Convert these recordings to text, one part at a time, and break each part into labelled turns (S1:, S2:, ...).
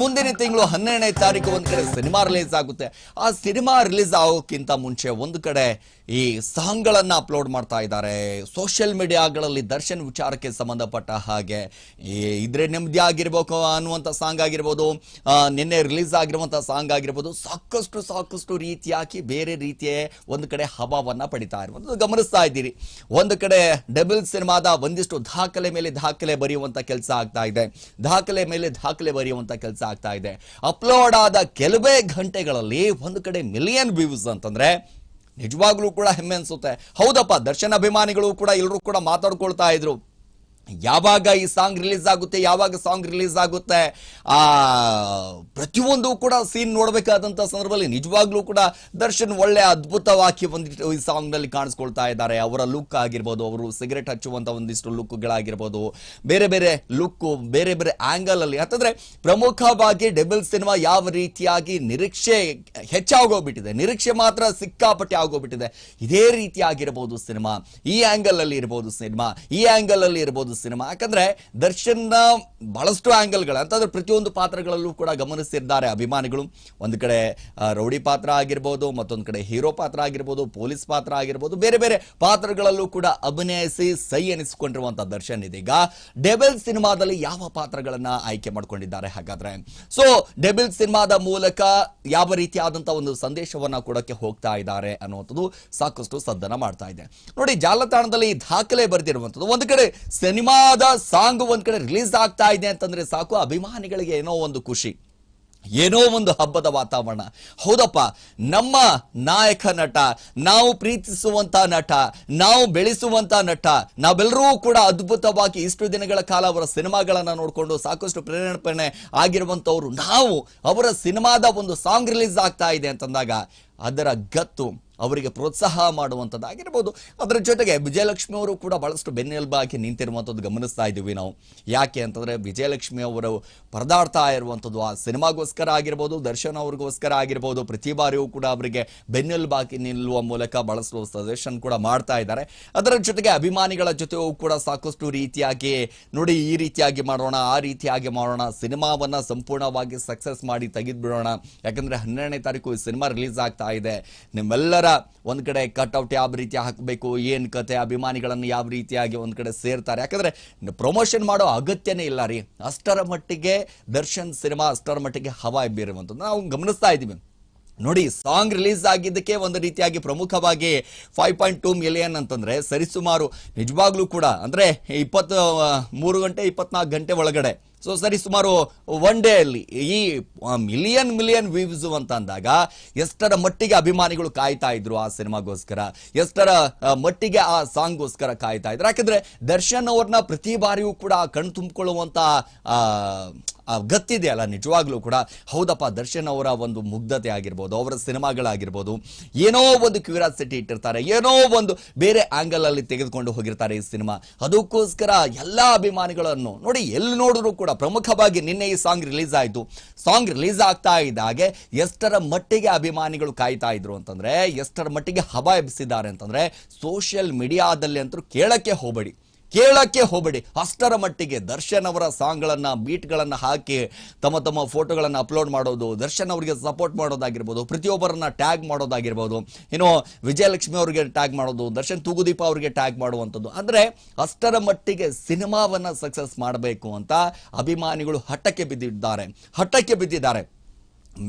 S1: ಮುಂದಿನ ತಿಂಗಳು ಹನ್ನೆರಡನೇ ತಾರೀಕು ಒಂದು ಕಡೆ ಸಿನಿಮಾ ರಿಲೀಸ್ ಆಗುತ್ತೆ. ಆ ಸಿನಿಮಾ ರಿಲೀಸ್ ಆಗೋಕ್ಕಿಂತ ಮುಂಚೆ ಒಂದು ಕಡೆ ಈ ಸಾಂಗ್ಗಳನ್ನು ಅಪ್ಲೋಡ್ ಮಾಡ್ತಾ ಇದ್ದಾರೆ. ಸೋಷಿಯಲ್ ಮೀಡಿಯಾಗಳಲ್ಲಿ ದರ್ಶನ್ ವಿಚಾರಕ್ಕೆ ಸಂಬಂಧಪಟ್ಟ ಹಾಗೆ, ಈ ಇದ್ರೆ ನೆಮ್ಮದಿ ಆಗಿರ್ಬೇಕು ಅನ್ನುವಂಥ ಸಾಂಗ್ ಆಗಿರ್ಬೋದು ನಿನ್ನೆ ರಿಲೀಸ್ ಆಗಿರುವಂಥ ಸಾಂಗ್ ಆಗಿರ್ಬೋದು, ಸಾಕಷ್ಟು ಸಾಕಷ್ಟು ರೀತಿಯಾಗಿ ಬೇರೆ ರೀತಿಯ ಒಂದು ಕಡೆ ಹವಾವನ್ನ ಪಡಿತಾ ಇರುವಂಥದ್ದು ಗಮನಿಸ್ತಾ ಇದ್ದೀರಿ. ಒಂದು ಕಡೆ ಡಬಲ್ ಸಿನಿಮಾದ ಒಂದಿಷ್ಟು ದಾಖಲೆ ಮೇಲೆ ದಾಖಲೆ ಬರೆಯುವಂಥ ಕೆಲಸ ಆಗ್ತಾ ಇದೆ. ದಾಖಲೆ ಮೇಲೆ ದಾಖಲೆ ಬರೆಯುವಂಥ ಕೆಲಸ ಆಗ್ತಾ ಇದೆ. ಅಪ್ಲೋಡ್ ಆದ ಕೆಲವೇ ಗಂಟೆಗಳಲ್ಲಿ ಒಂದು ಕಡೆ ಮಿಲಿಯನ್ ವ್ಯೂಸ್ ಅಂತಂದ್ರೆ ನಿಜವಾಗ್ಲೂ ಕೂಡ ಹೆಮ್ಮೆ ಅನ್ಸುತ್ತೆ. ಹೌದಪ್ಪ, ದರ್ಶನ್ ಅಭಿಮಾನಿಗಳು ಕೂಡ ಎಲ್ಲರೂ ಕೂಡ ಮಾತಾಡ್ಕೊಳ್ತಾ ಇದ್ರು. ಯಾವಾಗ ಈ ಸಾಂಗ್ ರಿಲೀಸ್ ಆಗುತ್ತೆ, ಯಾವಾಗ ಸಾಂಗ್ ರಿಲೀಸ್ ಆಗುತ್ತೆ, ಆ, ಪ್ರತಿಯೊಂದು ಕೂಡ ಸೀನ್ ನೋಡಬೇಕಾದಂಥ ಸಂದರ್ಭದಲ್ಲಿ ನಿಜವಾಗ್ಲೂ ಕೂಡ ದರ್ಶನ್ ಒಳ್ಳೆ ಅದ್ಭುತವಾಗಿ ಒಂದಿಷ್ಟು ಈ ಸಾಂಗ್ನಲ್ಲಿ ಕಾಣಿಸ್ಕೊಳ್ತಾ ಇದ್ದಾರೆ. ಅವರ ಲುಕ್ ಆಗಿರ್ಬೋದು, ಅವರು ಸಿಗರೆಟ್ ಹಚ್ಚುವಂತ ಒಂದಿಷ್ಟು ಲುಕ್ಗಳಾಗಿರ್ಬೋದು, ಬೇರೆ ಬೇರೆ ಲುಕ್ ಬೇರೆ ಬೇರೆ ಆಂಗಲ್ ಅಲ್ಲಿ ಅಂತಂದ್ರೆ ಪ್ರಮುಖವಾಗಿ ಡೆಬಲ್ ಸಿನಿಮಾ ಯಾವ ರೀತಿಯಾಗಿ ನಿರೀಕ್ಷೆ ಹೆಚ್ಚಾಗೋಗ್ಬಿಟ್ಟಿದೆ, ನಿರೀಕ್ಷೆ ಮಾತ್ರ ಸಿಕ್ಕಾಪಟ್ಟೆ ಆಗೋಗ್ಬಿಟ್ಟಿದೆ. ಇದೇ ರೀತಿ ಆಗಿರಬಹುದು ಸಿನಿಮಾ, ಈ ಆಂಗಲ್ ಅಲ್ಲಿ ಇರಬಹುದು ಸಿನಿಮಾ, ಈ ಆಂಗಲ್ ಅಲ್ಲಿ ಇರಬಹುದು ಸಿನಿಮಾ. ಯಾಕಂದ್ರೆ ದರ್ಶನ್ ಬಹಳಷ್ಟು ಆಂಗಲ್ಗಳು ಅಂತಂದ್ರೆ ಪ್ರತಿಯೊಂದು ಪಾತ್ರಗಳಲ್ಲೂ ಕೂಡ ಗಮನಿಸಿದ್ದಾರೆ ಅಭಿಮಾನಿಗಳು. ಒಂದು ಕಡೆ ರೌಡಿ ಪಾತ್ರ ಆಗಿರ್ಬೋದು, ಮತ್ತೊಂದು ಕಡೆ ಹೀರೋ ಪಾತ್ರ ಆಗಿರ್ಬೋದು, ಪೊಲೀಸ್ ಪಾತ್ರ ಆಗಿರ್ಬೋದು, ಬೇರೆ ಬೇರೆ ಪಾತ್ರಗಳಲ್ಲೂ ಕೂಡ ಅಭಿನಯಿಸಿ ಸೈ ಎನಿಸಿಕೊಂಡಿರುವಂತಹ ದರ್ಶನ್ ಇದೀಗ. ಡೆಬಲ್ ಸಿನಿಮಾದಲ್ಲಿ ಯಾವ ಪಾತ್ರಗಳನ್ನ ಆಯ್ಕೆ ಮಾಡ್ಕೊಂಡಿದ್ದಾರೆ ಹಾಗಾದ್ರೆ? ಸೊ ಡೆಬಲ್ ಸಿನಿಮಾದ ಮೂಲಕ ಯಾವ ರೀತಿಯಾದಂತಹ ಒಂದು ಸಂದೇಶವನ್ನ ಕೊಡಕ್ಕೆ ಹೋಗ್ತಾ ಇದ್ದಾರೆ ಅನ್ನುವಂಥದ್ದು ಸಾಕಷ್ಟು ಸದ್ದನ ಮಾಡ್ತಾ ಇದೆ. ನೋಡಿ, ಜಾಲತಾಣದಲ್ಲಿ ದಾಖಲೆ ಬರೆದಿರುವಂಥದ್ದು. ಒಂದು ಕಡೆ ಸಿನಿಮಾದ ಸಾಂಗ್ ಒಂದ್ ಕಡೆ ರಿಲೀಸ್ ಆಗ್ತಾ ಇದೆ ಅಂತಂದ್ರೆ ಸಾಕು. ಅಭಿಮಾನಿಗಳಿಗೆ ಏನೋ ಒಂದು ಖುಷಿ, ಏನೋ ಒಂದು ಹಬ್ಬದ ವಾತಾವರಣ. ಹೌದಪ್ಪ, ನಮ್ಮ ನಾಯಕ ನಟ, ನಾವು ಪ್ರೀತಿಸುವಂತ ನಟ, ನಾವು ಬೆಳೆಸುವಂತ ನಟ, ನಾವೆಲ್ಲರೂ ಕೂಡ ಅದ್ಭುತವಾಗಿ ಇಷ್ಟು ದಿನಗಳ ಕಾಲ ಅವರ ಸಿನಿಮಾಗಳನ್ನ ನೋಡಿಕೊಂಡು ಸಾಕಷ್ಟು ಪ್ರೇರಣೆ ಆಗಿರುವಂತವ್ರು. ನಾವು ಅವರ ಸಿನಿಮಾದ ಒಂದು ಸಾಂಗ್ ರಿಲೀಸ್ ಆಗ್ತಾ ಇದೆ ಅಂತಂದಾಗ ಅದರ ಗತ್ತು ಅವರಿಗೆ ಪ್ರೋತ್ಸಾಹ ಮಾಡುವಂಥದ್ದಾಗಿರ್ಬೋದು. ಅದರ ಜೊತೆಗೆ ವಿಜಯಲಕ್ಷ್ಮಿ ಅವರು ಕೂಡ ಬಹಳಷ್ಟು ಬೆನ್ನೆಲುಬಾಗಿ ನಿಂತಿರುವಂಥದ್ದು ಗಮನಿಸ್ತಾ ಇದ್ದೀವಿ ನಾವು. ಯಾಕೆ ಅಂತಂದರೆ ವಿಜಯಲಕ್ಷ್ಮಿ ಅವರು ಪರದಾಡ್ತಾ ಇರುವಂಥದ್ದು ಆ ಸಿನಿಮಾಗೋಸ್ಕರ ಆಗಿರ್ಬೋದು, ದರ್ಶನ್ ಅವ್ರಿಗೋಸ್ಕರ ಆಗಿರ್ಬೋದು, ಪ್ರತಿ ಬಾರಿಯೂ ಕೂಡ ಅವರಿಗೆ ಬೆನ್ನೆಲುಬಾಗಿ ನಿಲ್ಲುವ ಮೂಲಕ ಬಹಳಷ್ಟು ಸಜೆಷನ್ ಕೂಡ ಮಾಡ್ತಾ ಇದ್ದಾರೆ. ಅದರ ಜೊತೆಗೆ ಅಭಿಮಾನಿಗಳ ಜೊತೆಯೂ ಕೂಡ ಸಾಕಷ್ಟು ರೀತಿಯಾಗಿ ನೋಡಿ ಈ ರೀತಿಯಾಗಿ ಮಾಡೋಣ, ಆ ರೀತಿಯಾಗಿ ಮಾಡೋಣ, ಸಿನಿಮಾವನ್ನು ಸಂಪೂರ್ಣವಾಗಿ ಸಕ್ಸಸ್ ಮಾಡಿ ತೆಗೆದುಬಿಡೋಣ. ಯಾಕಂದರೆ ಹನ್ನೆರಡನೇ ತಾರೀಕು ಈ ಸಿನಿಮಾ ರಿಲೀಸ್ ಆಗ್ತಾ ಇದೆ. ನಿಮ್ಮೆಲ್ಲರ ಒಂದ್ ಕಡೆ ಕಟ್ಔಟ್ ಯಾವ ರೀತಿ ಹಾಕಬೇಕು, ಏನ್ ಕತೆ, ಅಭಿಮಾನಿಗಳನ್ನು ಯಾವ ರೀತಿಯಾಗಿ ಒಂದ್ ಕಡೆ ಸೇರ್ತಾರೆ? ಯಾಕಂದ್ರೆ ಪ್ರಮೋಷನ್ ಮಾಡೋ ಅಗತ್ಯನೇ ಇಲ್ಲ ರೀ. ಅಷ್ಟರ ಮಟ್ಟಿಗೆ ದರ್ಶನ್ ಸಿನಿಮಾ ಅಷ್ಟರ ಮಟ್ಟಿಗೆ ಹವಾ ಬೀರುವಂಥದ್ದು. ನಾವು ಗಮನಿಸ್ತಾ ಇದ್ದೀವಿ. ನೋಡಿ ಸಾಂಗ್ ರಿಲೀಸ್ ಆಗಿದ್ದಕ್ಕೆ ಒಂದು ರೀತಿಯಾಗಿ ಪ್ರಮುಖವಾಗಿ ಫೈವ್ ಪಾಯಿಂಟ್ ಟೂ ಮಿಲಿಯನ್ ಅಂತಂದರೆ ಸರಿಸುಮಾರು ನಿಜವಾಗ್ಲೂ ಕೂಡ, ಅಂದರೆ ಇಪ್ಪತ್ತು ಮೂರು ಗಂಟೆ ಇಪ್ಪತ್ನಾಲ್ಕು ಗಂಟೆ ಒಳಗಡೆ. ಸೊ ಸರಿ ಸುಮಾರು ಒನ್ ಡೇ ಅಲ್ಲಿ ಈ ಮಿಲಿಯನ್ ಮಿಲಿಯನ್ ವ್ಯೂಸ್ ಅಂತ ಅಂದಾಗ ಎಷ್ಟರ ಮಟ್ಟಿಗೆ ಅಭಿಮಾನಿಗಳು ಕಾಯ್ತಾ ಇದ್ರು ಆ ಸಿನಿಮಾಗೋಸ್ಕರ? ಎಷ್ಟರ ಮಟ್ಟಿಗೆ ಆ ಸಾಂಗ್ಗೋಸ್ಕರ ಕಾಯ್ತಾ ಇದ್ರು? ಯಾಕಂದ್ರೆ ದರ್ಶನ್ ಅವ್ರನ್ನ ಪ್ರತಿ ಬಾರಿಯೂ ಕೂಡ ಕಣ್ ಆ ಗತ್ತಿದೆಯಲ್ಲ, ನಿಜವಾಗ್ಲೂ ಕೂಡ. ಹೌದಪ್ಪ, ದರ್ಶನ್ ಅವರ ಒಂದು ಮುಗ್ಧತೆ ಆಗಿರ್ಬೋದು, ಅವರ ಸಿನಿಮಾಗಳಾಗಿರ್ಬೋದು. ಏನೋ ಒಂದು ಕ್ಯೂರಿಯಾಸಿಟಿ ಇಟ್ಟಿರ್ತಾರೆ, ಏನೋ ಒಂದು ಬೇರೆ ಆಂಗಲ್ ಅಲ್ಲಿ ತೆಗೆದುಕೊಂಡು ಹೋಗಿರ್ತಾರೆ ಈ ಸಿನಿಮಾ. ಅದಕ್ಕೋಸ್ಕರ ಎಲ್ಲ ಅಭಿಮಾನಿಗಳನ್ನು ನೋಡಿ, ಎಲ್ಲಿ ನೋಡಿದ್ರು ಕೂಡ ಪ್ರಮುಖವಾಗಿ ನಿನ್ನೆ ಈ ಸಾಂಗ್ ರಿಲೀಸ್ ಆಯಿತು. ಸಾಂಗ್ ರಿಲೀಸ್ ಆಗ್ತಾ ಇದ್ದಾಗೆ ಎಷ್ಟರ ಮಟ್ಟಿಗೆ ಅಭಿಮಾನಿಗಳು ಕಾಯ್ತಾ ಇದ್ರು ಅಂತಂದ್ರೆ, ಎಷ್ಟರ ಮಟ್ಟಿಗೆ ಹಬ ಎಬ್ಬಿಸಿದ್ದಾರೆ ಅಂತಂದ್ರೆ ಸೋಷಿಯಲ್ ಮೀಡಿಯಾದಲ್ಲಿ ಅಂತೂ ಕೇಳಕ್ಕೆ ಹೋಗಬೇಡಿ. ಕೇಳಕ್ಕೆ ಹೋಗಬೇಡಿ. ಅಷ್ಟರ ಮಟ್ಟಿಗೆ ದರ್ಶನ್ ಅವರ ಸಾಂಗ್ಗಳನ್ನು, ಬೀಟ್ಗಳನ್ನು ಹಾಕಿ ತಮ್ಮ ತಮ್ಮ ಫೋಟೋಗಳನ್ನು ಅಪ್ಲೋಡ್ ಮಾಡೋದು, ದರ್ಶನ್ ಅವರಿಗೆ ಸಪೋರ್ಟ್ ಮಾಡೋದಾಗಿರ್ಬೋದು, ಪ್ರತಿಯೊಬ್ಬರನ್ನ ಟ್ಯಾಗ್ ಮಾಡೋದಾಗಿರ್ಬೋದು ಏನು ವಿಜಯಲಕ್ಷ್ಮಿ ಅವರಿಗೆ ಟ್ಯಾಗ್ ಮಾಡೋದು, ದರ್ಶನ್ ತೂಗುದೀಪ ಅವರಿಗೆ ಟ್ಯಾಗ್ ಮಾಡುವಂಥದ್ದು. ಅಂದ್ರೆ ಅಷ್ಟರ ಮಟ್ಟಿಗೆ ಸಿನಿಮಾವನ್ನ ಸಕ್ಸಸ್ ಮಾಡಬೇಕು ಅಂತ ಅಭಿಮಾನಿಗಳು ಹಠಕ್ಕೆ ಬಿದ್ದಿದ್ದಾರೆ. ಹಠಕ್ಕೆ ಬಿದ್ದಿದ್ದಾರೆ.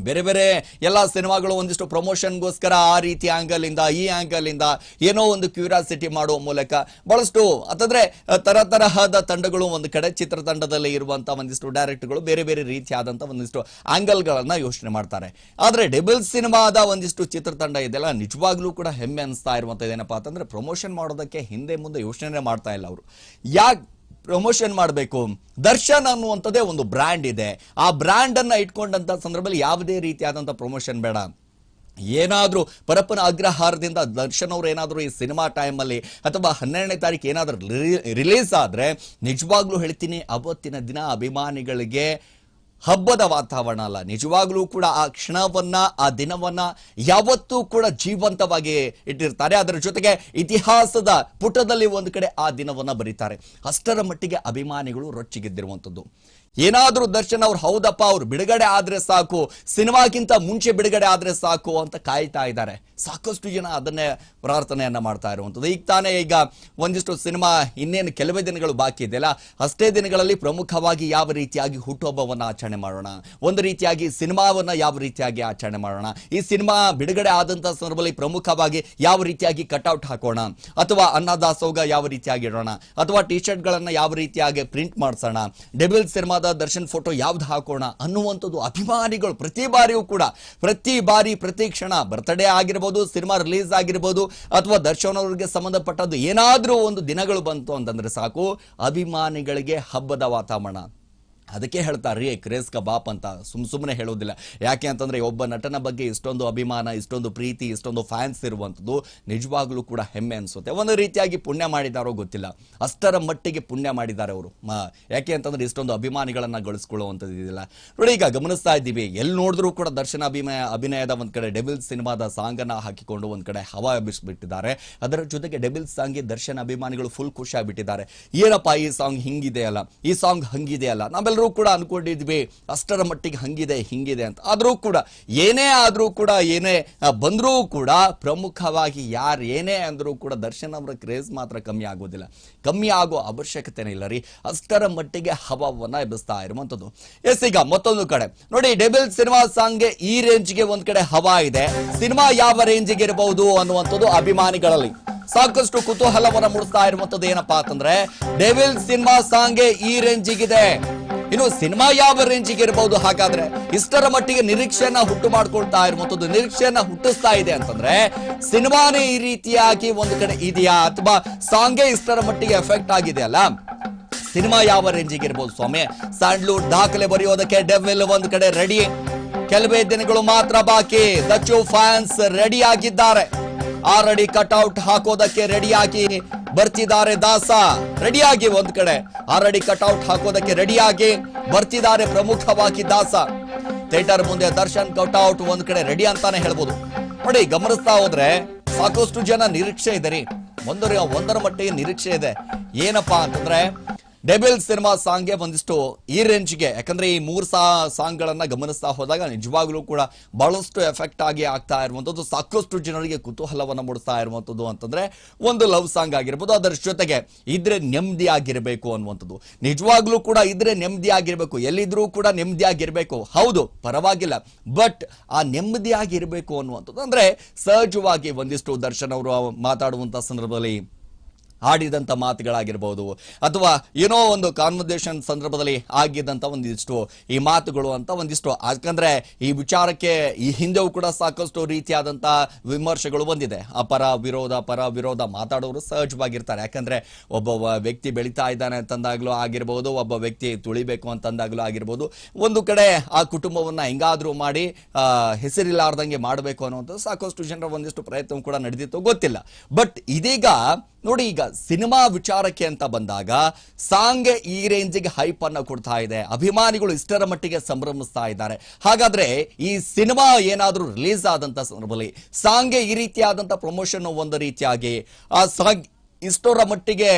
S1: ಬೇರೆ ಬೇರೆ ಎಲ್ಲ ಸಿನಿಮಾಗಳು ಒಂದಿಷ್ಟು ಪ್ರಮೋಷನ್ಗೋಸ್ಕರ ಆ ರೀತಿ ಆ್ಯಂಗಲಿಂದ ಈ ಆ್ಯಂಗಲಿಂದ ಏನೋ ಒಂದು ಕ್ಯೂರಿಯಾಸಿಟಿ ಮಾಡುವ ಮೂಲಕ ಬಹಳಷ್ಟು ಅಂತಂದರೆ ತರ ತರಹದ ತಂಡಗಳು ಒಂದು ಕಡೆ ಚಿತ್ರತಂಡದಲ್ಲಿ ಇರುವಂಥ ಒಂದಿಷ್ಟು ಡೈರೆಕ್ಟ್ಗಳು ಬೇರೆ ಬೇರೆ ರೀತಿಯಾದಂಥ ಒಂದಿಷ್ಟು ಆ್ಯಂಗಲ್ಗಳನ್ನು ಯೋಚನೆ ಮಾಡ್ತಾರೆ. ಆದರೆ ಡೆಬಲ್ ಸಿನಿಮಾದ ಒಂದಿಷ್ಟು ಚಿತ್ರತಂಡ ಇದೆಲ್ಲ ನಿಜವಾಗ್ಲೂ ಕೂಡ ಹೆಮ್ಮೆ ಅನಿಸ್ತಾ ಇರುವಂಥದ್ದು ಏನಪ್ಪಾ ಅಂತಂದ್ರೆ ಪ್ರಮೋಷನ್ ಮಾಡೋದಕ್ಕೆ ಹಿಂದೆ ಮುಂದೆ ಯೋಚನೆ ಮಾಡ್ತಾ ಇಲ್ಲ ಅವರು. ಯಾಕೆ ಪ್ರಮೋಷನ್ ಮಾಡಬೇಕು. ದರ್ಶನ್ ಅನ್ನುವಂಥದ್ದೇ ಒಂದು ಬ್ರ್ಯಾಂಡ್ ಇದೆ. ಆ ಬ್ರ್ಯಾಂಡನ್ನು ಇಟ್ಕೊಂಡಂಥ ಸಂದರ್ಭದಲ್ಲಿ ಯಾವುದೇ ರೀತಿಯಾದಂಥ ಪ್ರಮೋಷನ್ ಬೇಡ. ಏನಾದರೂ ಪರಪ್ಪನ ಅಗ್ರಹಾರದಿಂದ ದರ್ಶನ್ ಅವರು ಏನಾದರೂ ಈ ಸಿನಿಮಾ ಟೈಮಲ್ಲಿ ಅಥವಾ ಹನ್ನೆರಡನೇ ತಾರೀಕು ಏನಾದರೂ ರಿಲೀಸ್ ಆದರೆ ನಿಜವಾಗ್ಲೂ ಹೇಳ್ತೀನಿ ಅವತ್ತಿನ ದಿನ ಅಭಿಮಾನಿಗಳಿಗೆ ಹಬ್ಬದ ವಾತಾವರಣ ಅಲ್ಲ. ನಿಜವಾಗ್ಲೂ ಕೂಡ ಆ ಕ್ಷಣವನ್ನ, ಆ ದಿನವನ್ನ ಯಾವತ್ತೂ ಕೂಡ ಜೀವಂತವಾಗಿ ಇಟ್ಟಿರ್ತಾರೆ. ಅದರ ಜೊತೆಗೆ ಇತಿಹಾಸದ ಪುಟದಲ್ಲಿ ಒಂದು ಕಡೆ ಆ ದಿನವನ್ನ ಬರೀತಾರೆ. ಅಷ್ಟರ ಮಟ್ಟಿಗೆ ಅಭಿಮಾನಿಗಳು ರೊಚ್ಚಿಗೆದ್ದಿರುವಂಥದ್ದು. ಏನಾದ್ರೂ ದರ್ಶನ್ ಅವ್ರು ಹೌದಪ್ಪ, ಅವ್ರು ಬಿಡುಗಡೆ ಆದ್ರೆ ಸಾಕು ಸಿನಿಮಾಗಿಂತ ಮುಂಚೆ ಬಿಡುಗಡೆ ಆದ್ರೆ ಸಾಕು ಅಂತ ಕಾಯ್ತಾ ಇದ್ದಾರೆ. ಸಾಕಷ್ಟು ಜನ ಅದನ್ನೇ ಪ್ರಾರ್ಥನೆಯನ್ನ ಮಾಡ್ತಾ ಇರುವಂಥದ್ದು. ಈಗ ತಾನೇ ಈಗ ಒಂದಿಷ್ಟು ಸಿನಿಮಾ ಇನ್ನೇನು ಕೆಲವೇ ದಿನಗಳು ಬಾಕಿ ಇದೆಯಲ್ಲ ಅಷ್ಟೇ ದಿನಗಳಲ್ಲಿ ಪ್ರಮುಖವಾಗಿ ಯಾವ ರೀತಿಯಾಗಿ ಹುಟ್ಟುಹಬ್ಬವನ್ನು ಆಚರಣೆ ಮಾಡೋಣ? ಒಂದು ರೀತಿಯಾಗಿ ಸಿನಿಮಾವನ್ನು ಯಾವ ರೀತಿಯಾಗಿ ಆಚರಣೆ ಮಾಡೋಣ? ಈ ಸಿನಿಮಾ ಬಿಡುಗಡೆ ಆದಂಥ ಸಂದರ್ಭದಲ್ಲಿ ಪ್ರಮುಖವಾಗಿ ಯಾವ ರೀತಿಯಾಗಿ ಕಟ್ಔಟ್ ಹಾಕೋಣ? ಅಥವಾ ಅನ್ನದಾಸೋಗ ಯಾವ ರೀತಿಯಾಗಿ ಇಡೋಣ? ಅಥವಾ ಟಿ ಶರ್ಟ್ಗಳನ್ನು ಯಾವ ರೀತಿಯಾಗಿ ಪ್ರಿಂಟ್ ಮಾಡಿಸೋಣ? ಡೆಬಿಲ್ ದರ್ಶನ್ ಫೋಟೋ ಯಾವ್ದು ಹಾಕೋಣ ಅನ್ನುವಂಥದ್ದು ಅಭಿಮಾನಿಗಳು ಪ್ರತಿ ಬಾರಿಯೂ ಕೂಡ ಪ್ರತಿ ಬಾರಿ, ಪ್ರತಿ ಕ್ಷಣ ಬರ್ತ್ಡೇ ಆಗಿರ್ಬೋದು ಸಿನಿಮಾ ರಿಲೀಸ್ ಆಗಿರ್ಬೋದು ಅಥವಾ ದರ್ಶನ್ ಅವರಿಗೆ ಸಂಬಂಧಪಟ್ಟದ್ದು ಏನಾದರೂ ಒಂದು ದಿನಗಳು ಬಂತು ಅಂತಂದ್ರೆ ಸಾಕು, ಅಭಿಮಾನಿಗಳಿಗೆ ಹಬ್ಬದ ವಾತಾವರಣ. ಅದಕ್ಕೆ ಹೇಳ್ತಾರೆ ಕ್ರೇಸ್ ಕಬಾಪ್ ಅಂತ. ಸುಮ್ ಸುಮ್ಮನೆ ಹೇಳೋದಿಲ್ಲ. ಯಾಕೆ ಅಂತಂದ್ರೆ ಒಬ್ಬ ನಟನ ಬಗ್ಗೆ ಇಷ್ಟೊಂದು ಅಭಿಮಾನ, ಇಷ್ಟೊಂದು ಪ್ರೀತಿ, ಇಷ್ಟೊಂದು ಫ್ಯಾನ್ಸ್ ಇರುವಂಥದ್ದು ನಿಜವಾಗ್ಲೂ ಕೂಡ ಹೆಮ್ಮೆ ಅನ್ಸುತ್ತೆ. ಒಂದು ರೀತಿಯಾಗಿ ಪುಣ್ಯ ಮಾಡಿದಾರೋ ಗೊತ್ತಿಲ್ಲ. ಅಷ್ಟರ ಮಟ್ಟಿಗೆ ಪುಣ್ಯ ಮಾಡಿದ್ದಾರೆ ಅವರು. ಯಾಕೆ ಅಂತಂದ್ರೆ, ಇಷ್ಟೊಂದು ಅಭಿಮಾನಿಗಳನ್ನ ಗಳಿಸ್ಕೊಳ್ಳುವಂಥದ್ದು ಇದಿಲ್ಲ. ನೋಡಿ, ಈಗ ಗಮನಿಸ್ತಾ ಇದ್ದೀವಿ. ಎಲ್ಲಿ ನೋಡಿದ್ರು ಕೂಡ ದರ್ಶನ ಅಭಿನಯ ಅಭಿನಯದ ಒಂದ್ ಕಡೆ ಡೆಬಿಲ್ ಸಿನಿಮಾದ ಸಾಂಗ್ ಅನ್ನ ಹಾಕಿಕೊಂಡು ಒಂದ್ ಕಡೆ ಹವಾ ಎಬ್ಬಿಸ್ಬಿಟ್ಟಿದ್ದಾರೆ ಅದರ ಜೊತೆಗೆ ಡೆಬಿಲ್ ಸಾಂಗ್ಗೆ ದರ್ಶನ್ ಅಭಿಮಾನಿಗಳು ಫುಲ್ ಖುಷಿ ಆಗ್ಬಿಟ್ಟಿದ್ದಾರೆ ಏನಪ್ಪ ಈ ಸಾಂಗ್ ಹಿಂಗಿದೆಯಲ್ಲ ಈ ಸಾಂಗ್ ಹಂಗಿದೆಯಲ್ಲ ನಾವೆಲ್ಲರೂ ಕೂಡ ಅನ್ಕೊಂಡಿದ್ವಿ, ಅಷ್ಟರ ಮಟ್ಟಿಗೆ ಹಂಗಿದೆ, ಹಿಂಗಿದೆ ಅಂತ. ಆದರೂ ಕೂಡ, ಏನೇ ಆದರೂ ಕೂಡ, ಏನೇ ಬಂದರೂ ಬಂದ್ರೂ ಕೂಡ ಪ್ರಮುಖವಾಗಿ ಯಾರು ಏನೇ ಅಂದ್ರೂ ಕೂಡ ದರ್ಶನ್ ಅವರ ಕ್ರೇಜ್ ಮಾತ್ರ ಕಮ್ಮಿ ಆಗೋದಿಲ್ಲ. ಕಮ್ಮಿ ಆಗೋ ಅವಶ್ಯಕತೆನೇ ಇಲ್ಲ ರೀ. ಅಷ್ಟರ ಮಟ್ಟಿಗೆ ಹವಾವನ್ನು ಎಬ್ಬಿಸ್ತಾ ಇರುವಂಥದ್ದು. ಎಸ್, ಈಗ ಮತ್ತೊಂದು ಕಡೆ. ನೋಡಿ, ಡೆಬಿಲ್ ಸಿನಿಮಾ ಸಾಂಗ್ಗೆ ಈ ರೇಂಜ್ಗೆ ಒಂದ್ ಕಡೆ ಹವಾ ಇದೆ. ಸಿನಿಮಾ ಯಾವ ರೇಂಜಿಗೆ ಇರಬಹುದು ಅನ್ನುವಂಥದ್ದು ಅಭಿಮಾನಿಗಳಲ್ಲಿ ಸಾಕಷ್ಟು ಕುತೂಹಲವನ್ನ ಮೂಡಿಸ್ತಾ ಇರುವಂತದ್ದು ಏನಪ್ಪಾ ಅಂತಂದ್ರೆ ಡೆವಿಲ್ ಸಿನಿಮಾ ಸಾಂಗ್ಗೆ ಈ ರೇಂಜಿಗಿದೆ. ಇನ್ನು ಸಿನಿಮಾ ಯಾವ ರೇಂಜಿಗೆ ಇರಬಹುದು ಹಾಗಾದ್ರೆ ಇಷ್ಟರ ಮಟ್ಟಿಗೆ ನಿರೀಕ್ಷೆಯನ್ನ ಹುಟ್ಟು ಮಾಡ್ಕೊಳ್ತಾ ಇರುವಂತದ್ದು ನಿರೀಕ್ಷೆಯನ್ನ ಹುಟ್ಟಿಸ್ತಾ ಇದೆ ಅಂತಂದ್ರೆ ಸಿನಿಮಾನೇ ಈ ರೀತಿಯಾಗಿ ಒಂದು ಕಡೆ ಇದೆಯಾ ಅಥವಾ ಸಾಂಗೇ ಇಷ್ಟರ ಮಟ್ಟಿಗೆ ಎಫೆಕ್ಟ್ ಆಗಿದೆ ಅಲ್ಲ? ಸಿನಿಮಾ ಯಾವ ರೇಂಜಿಗೆ ಇರ್ಬೋದು ಸ್ವಾಮಿ? ಸ್ಯಾಂಡ್ಲೂಡ್ ದಾಖಲೆ ಬರೆಯೋದಕ್ಕೆ ಡೆವಿಲ್ ಒಂದು ಕಡೆ ರೆಡಿ. ಕೆಲವೇ ದಿನಗಳು ಮಾತ್ರ ಬಾಕಿ. ದಚ್ಚು ಫ್ಯಾನ್ಸ್ ರೆಡಿ ಆಗಿದ್ದಾರೆ. ಆಲ್ರೆಡಿ ಕಟ್ಔಟ್ ಹಾಕೋದಕ್ಕೆ ರೆಡಿಯಾಗಿ ಬರ್ತಿದ್ದಾರೆ ದಾಸ. ರೆಡಿಯಾಗಿ ಒಂದ್ ಕಡೆ. ಆರಡಿ ಕಟ್ಔಟ್ ಹಾಕೋದಕ್ಕೆ ರೆಡಿಯಾಗಿ ಬರ್ತಿದ್ದಾರೆ ಪ್ರಮುಖವಾಗಿ ದಾಸ. ಥಿಯೇಟರ್ ಮುಂದೆ ದರ್ಶನ್ ಕಟ್ಔಟ್ ಒಂದ್ ಕಡೆ ರೆಡಿ ಅಂತಾನೆ ಹೇಳ್ಬೋದು. ನೋಡಿ, ಗಮನಿಸ್ತಾ ಹೋದ್ರೆ ಸಾಕಷ್ಟು ಜನ ನಿರೀಕ್ಷೆ ಇದೆ ರೀ. ಒಂದರ ಒಂದರ ಮಟ್ಟಿಗೆ ನಿರೀಕ್ಷೆ ಇದೆ. ಏನಪ್ಪಾ ಅಂತಂದ್ರೆ ಡೆಬಿಲ್ ಸಿನಿಮಾ ಸಾಂಗ್ಗೆ ಒಂದಿಷ್ಟು ಈ ರೇಂಜ್ಗೆ ಯಾಕಂದ್ರೆ ಈ ಮೂರು ಸಾ ಸಾಂಗ್ಗಳನ್ನ ಗಮನಿಸ್ತಾ ಹೋದಾಗ ನಿಜವಾಗ್ಲೂ ಕೂಡ ಬಹಳಷ್ಟು ಎಫೆಕ್ಟ್ ಆಗಿ ಆಗ್ತಾ ಇರುವಂತದ್ದು, ಸಾಕಷ್ಟು ಜನರಿಗೆ ಕುತೂಹಲವನ್ನು ಮೂಡಿಸ್ತಾ ಇರುವಂತದ್ದು ಅಂತಂದ್ರೆ ಒಂದು ಲವ್ ಸಾಂಗ್ ಆಗಿರ್ಬೋದು, ಅದರ ಜೊತೆಗೆ ಇದ್ರೆ ನೆಮ್ಮದಿ ಆಗಿರಬೇಕು ಅನ್ನುವಂಥದ್ದು. ನಿಜವಾಗ್ಲೂ ಕೂಡ ಇದ್ರೆ ನೆಮ್ಮದಿ ಆಗಿರಬೇಕು, ಎಲ್ಲಿದ್ರೂ ಕೂಡ ನೆಮ್ಮದಿ ಆಗಿರಬೇಕು. ಹೌದು, ಪರವಾಗಿಲ್ಲ ಬಟ್ ಆ ನೆಮ್ಮದಿ ಆಗಿರಬೇಕು ಅನ್ನುವಂಥದ್ದು. ಅಂದ್ರೆ ಸಹಜವಾಗಿ ಒಂದಿಷ್ಟು ದರ್ಶನ್ ಅವರು ಮಾತಾಡುವಂತ ಸಂದರ್ಭದಲ್ಲಿ ಆಡಿದಂಥ ಮಾತುಗಳಾಗಿರ್ಬೋದು ಅಥವಾ ಏನೋ ಒಂದು ಕಾನ್ವರ್ಸೇಷನ್ ಸಂದರ್ಭದಲ್ಲಿ ಆಗಿದ್ದಂಥ ಒಂದಿಷ್ಟು ಈ ಮಾತುಗಳು ಅಂತ ಒಂದಿಷ್ಟು. ಯಾಕಂದ್ರೆ ಈ ವಿಚಾರಕ್ಕೆ ಈ ಹಿಂದೆಯೂ ಕೂಡ ಸಾಕಷ್ಟು ರೀತಿಯಾದಂಥ ವಿಮರ್ಶೆಗಳು ಬಂದಿದೆ. ಅಪರ ವಿರೋಧ, ಪರ ವಿರೋಧ ಮಾತಾಡೋರು ಸಹಜವಾಗಿರ್ತಾರೆ. ಯಾಕಂದ್ರೆ ಒಬ್ಬ ವ್ಯಕ್ತಿ ಬೆಳೀತಾ ಇದ್ದಾನೆ ಅಂತಂದಾಗ್ಲೂ ಆಗಿರ್ಬೋದು, ಒಬ್ಬ ವ್ಯಕ್ತಿ ತುಳಿಬೇಕು ಅಂತಂದಾಗ್ಲೂ ಆಗಿರ್ಬೋದು. ಒಂದು ಕಡೆ ಆ ಕುಟುಂಬವನ್ನ ಹೆಂಗಾದ್ರೂ ಮಾಡಿ ಹೆಸರಿಲಾರ್ದಂಗೆ ಮಾಡಬೇಕು ಅನ್ನುವಂಥದ್ದು ಸಾಕಷ್ಟು ಜನರ ಒಂದಿಷ್ಟು ಪ್ರಯತ್ನ ಕೂಡ ನಡೆದಿತ್ತು ಗೊತ್ತಿಲ್ಲ. ಬಟ್ ಇದೀಗ ನೋಡಿ ಈಗ ಸಿನಿಮಾ ವಿಚಾರಕ್ಕೆ ಅಂತ ಬಂದಾಗ ಸಾಂಗ್ ಈ ರೇಂಜಿಗೆ ಹೈಪ್ ಅನ್ನ ಕೊಡ್ತಾ ಇದೆ. ಅಭಿಮಾನಿಗಳು ಇಷ್ಟರ ಮಟ್ಟಿಗೆ ಸಂಭ್ರಮಿಸ್ತಾ ಇದ್ದಾರೆ. ಹಾಗಾದ್ರೆ ಈ ಸಿನಿಮಾ ಏನಾದರೂ ರಿಲೀಸ್ ಆದಂತ ಸಂದರ್ಭದಲ್ಲಿ ಸಾಂಗ್ ಈ ರೀತಿಯಾದಂತ ಪ್ರಮೋಷನ್ ಒಂದು ರೀತಿಯಾಗಿ, ಆ ಸಾಂಗ್ ಇಷ್ಟರ ಮಟ್ಟಿಗೆ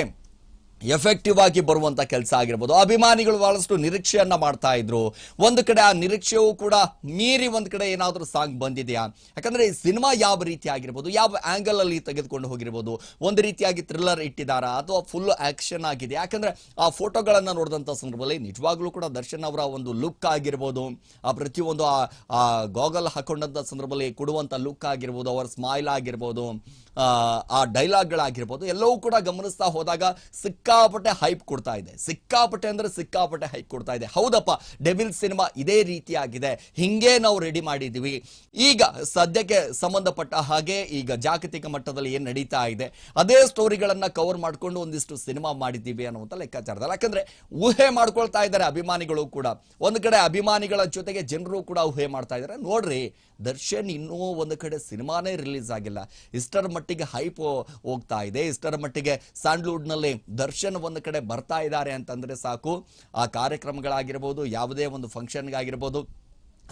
S1: ಎಫೆಕ್ಟಿವ್ ಆಗಿ ಬರುವಂತ ಕೆಲಸ ಆಗಿರ್ಬೋದು. ಅಭಿಮಾನಿಗಳು ಬಹಳಷ್ಟು ನಿರೀಕ್ಷೆಯನ್ನ ಮಾಡ್ತಾ ಇದ್ರು. ಒಂದು ಕಡೆ ಆ ನಿರೀಕ್ಷೆಯೂ ಕೂಡ ಮೀರಿ ಒಂದ್ ಕಡೆ ಏನಾದರೂ ಸಾಂಗ್ ಬಂದಿದೆಯಾ? ಯಾಕಂದ್ರೆ ಈ ಸಿನಿಮಾ ಯಾವ ರೀತಿ ಆಗಿರ್ಬೋದು, ಯಾವ ಆಂಗಲ್ ಅಲ್ಲಿ ತೆಗೆದುಕೊಂಡು ಹೋಗಿರ್ಬೋದು, ಒಂದು ರೀತಿಯಾಗಿ ಥ್ರಿಲ್ಲರ್ ಇಟ್ಟಿದಾರಾ, ಅಥವಾ ಫುಲ್ ಆಕ್ಷನ್ ಆಗಿದೆ? ಯಾಕಂದ್ರೆ ಆ ಫೋಟೋಗಳನ್ನ ನೋಡಿದಂತ ಸಂದರ್ಭದಲ್ಲಿ ನಿಜವಾಗ್ಲೂ ಕೂಡ ದರ್ಶನ್ ಅವರ ಒಂದು ಲುಕ್ ಆಗಿರ್ಬೋದು, ಆ ಪ್ರತಿಯೊಂದು ಆ ಗಾಗಲ್ ಹಾಕೊಂಡಂತ ಸಂದರ್ಭದಲ್ಲಿ ಕೊಡುವಂತ ಲುಕ್ ಆಗಿರ್ಬೋದು, ಅವರ ಸ್ಮೈಲ್ ಆಗಿರ್ಬೋದು. ಆ, ಡೈಲಾಗ್ಗಳಾಗಿರ್ಬೋದು ಎಲ್ಲವೂ ಕೂಡ ಗಮನಿಸ್ತಾ ಹೋದಾಗ ಸಿಕ್ಕಾಪಟ್ಟೆ ಹೈಪ್ ಕೊಡ್ತಾ ಇದೆ. ಸಿಕ್ಕಾಪಟ್ಟೆ ಅಂದರೆ ಸಿಕ್ಕಾಪಟ್ಟೆ ಹೈಪ್ ಕೊಡ್ತಾ ಇದೆ. ಹೌದಪ್ಪ ಡೆವಿಲ್ ಸಿನಿಮಾ ಇದೇ ರೀತಿಯಾಗಿದೆ. ಹಿಂಗೆ ನಾವು ರೆಡಿ ಮಾಡಿದ್ದೀವಿ. ಈಗ ಸದ್ಯಕ್ಕೆ ಸಂಬಂಧಪಟ್ಟ ಹಾಗೆ ಈಗ ಜಾಗತಿಕ ಮಟ್ಟದಲ್ಲಿ ಏನು ನಡೀತಾ ಇದೆ ಅದೇ ಸ್ಟೋರಿಗಳನ್ನು ಕವರ್ ಮಾಡಿಕೊಂಡು ಒಂದಿಷ್ಟು ಸಿನಿಮಾ ಮಾಡಿದ್ದೀವಿ ಅನ್ನುವಂಥ ಲೆಕ್ಕಾಚಾರದಲ್ಲಿ. ಯಾಕಂದರೆ ಊಹೆ ಮಾಡ್ಕೊಳ್ತಾ ಇದ್ದಾರೆ ಅಭಿಮಾನಿಗಳು ಕೂಡ. ಒಂದು ಕಡೆ ಅಭಿಮಾನಿಗಳ ಜೊತೆಗೆ ಜನರು ಕೂಡ ಊಹೆ ಮಾಡ್ತಾ ಇದ್ದಾರೆ. ನೋಡ್ರಿ ದರ್ಶನ್ ಇನ್ನೂ ಒಂದು ಕಡೆ ಸಿನಿಮಾನೇ ರಿಲೀಸ್ ಆಗಿಲ್ಲ. ಇಷ್ಟರ ಮಟ್ಟಿಗೆ ಹೈಪ್ ಹೋಗ್ತಾ ಇದೆ. ಇಷ್ಟರ ಮಟ್ಟಿಗೆ ಸ್ಯಾಂಡ್ಲ್ವುಡ್ನಲ್ಲಿ ದರ್ಶನ್ ಒಂದು ಕಡೆ ಬರ್ತಾ ಇದ್ದಾರೆ ಅಂತಂದರೆ ಸಾಕು. ಆ ಕಾರ್ಯಕ್ರಮಗಳಾಗಿರ್ಬೋದು, ಯಾವುದೇ ಒಂದು ಫಂಕ್ಷನ್ಗಾಗಿರ್ಬೋದು,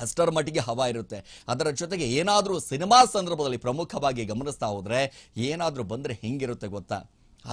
S1: ಅಷ್ಟರ ಮಟ್ಟಿಗೆ ಹವಾ ಇರುತ್ತೆ. ಅದರ ಜೊತೆಗೆ ಏನಾದರೂ ಸಿನಿಮಾ ಸಂದರ್ಭದಲ್ಲಿ ಪ್ರಮುಖವಾಗಿ ಗಮನಿಸ್ತಾ ಹೋದರೆ ಏನಾದರೂ ಬಂದರೆ ಹೆಂಗಿರುತ್ತೆ ಗೊತ್ತಾ?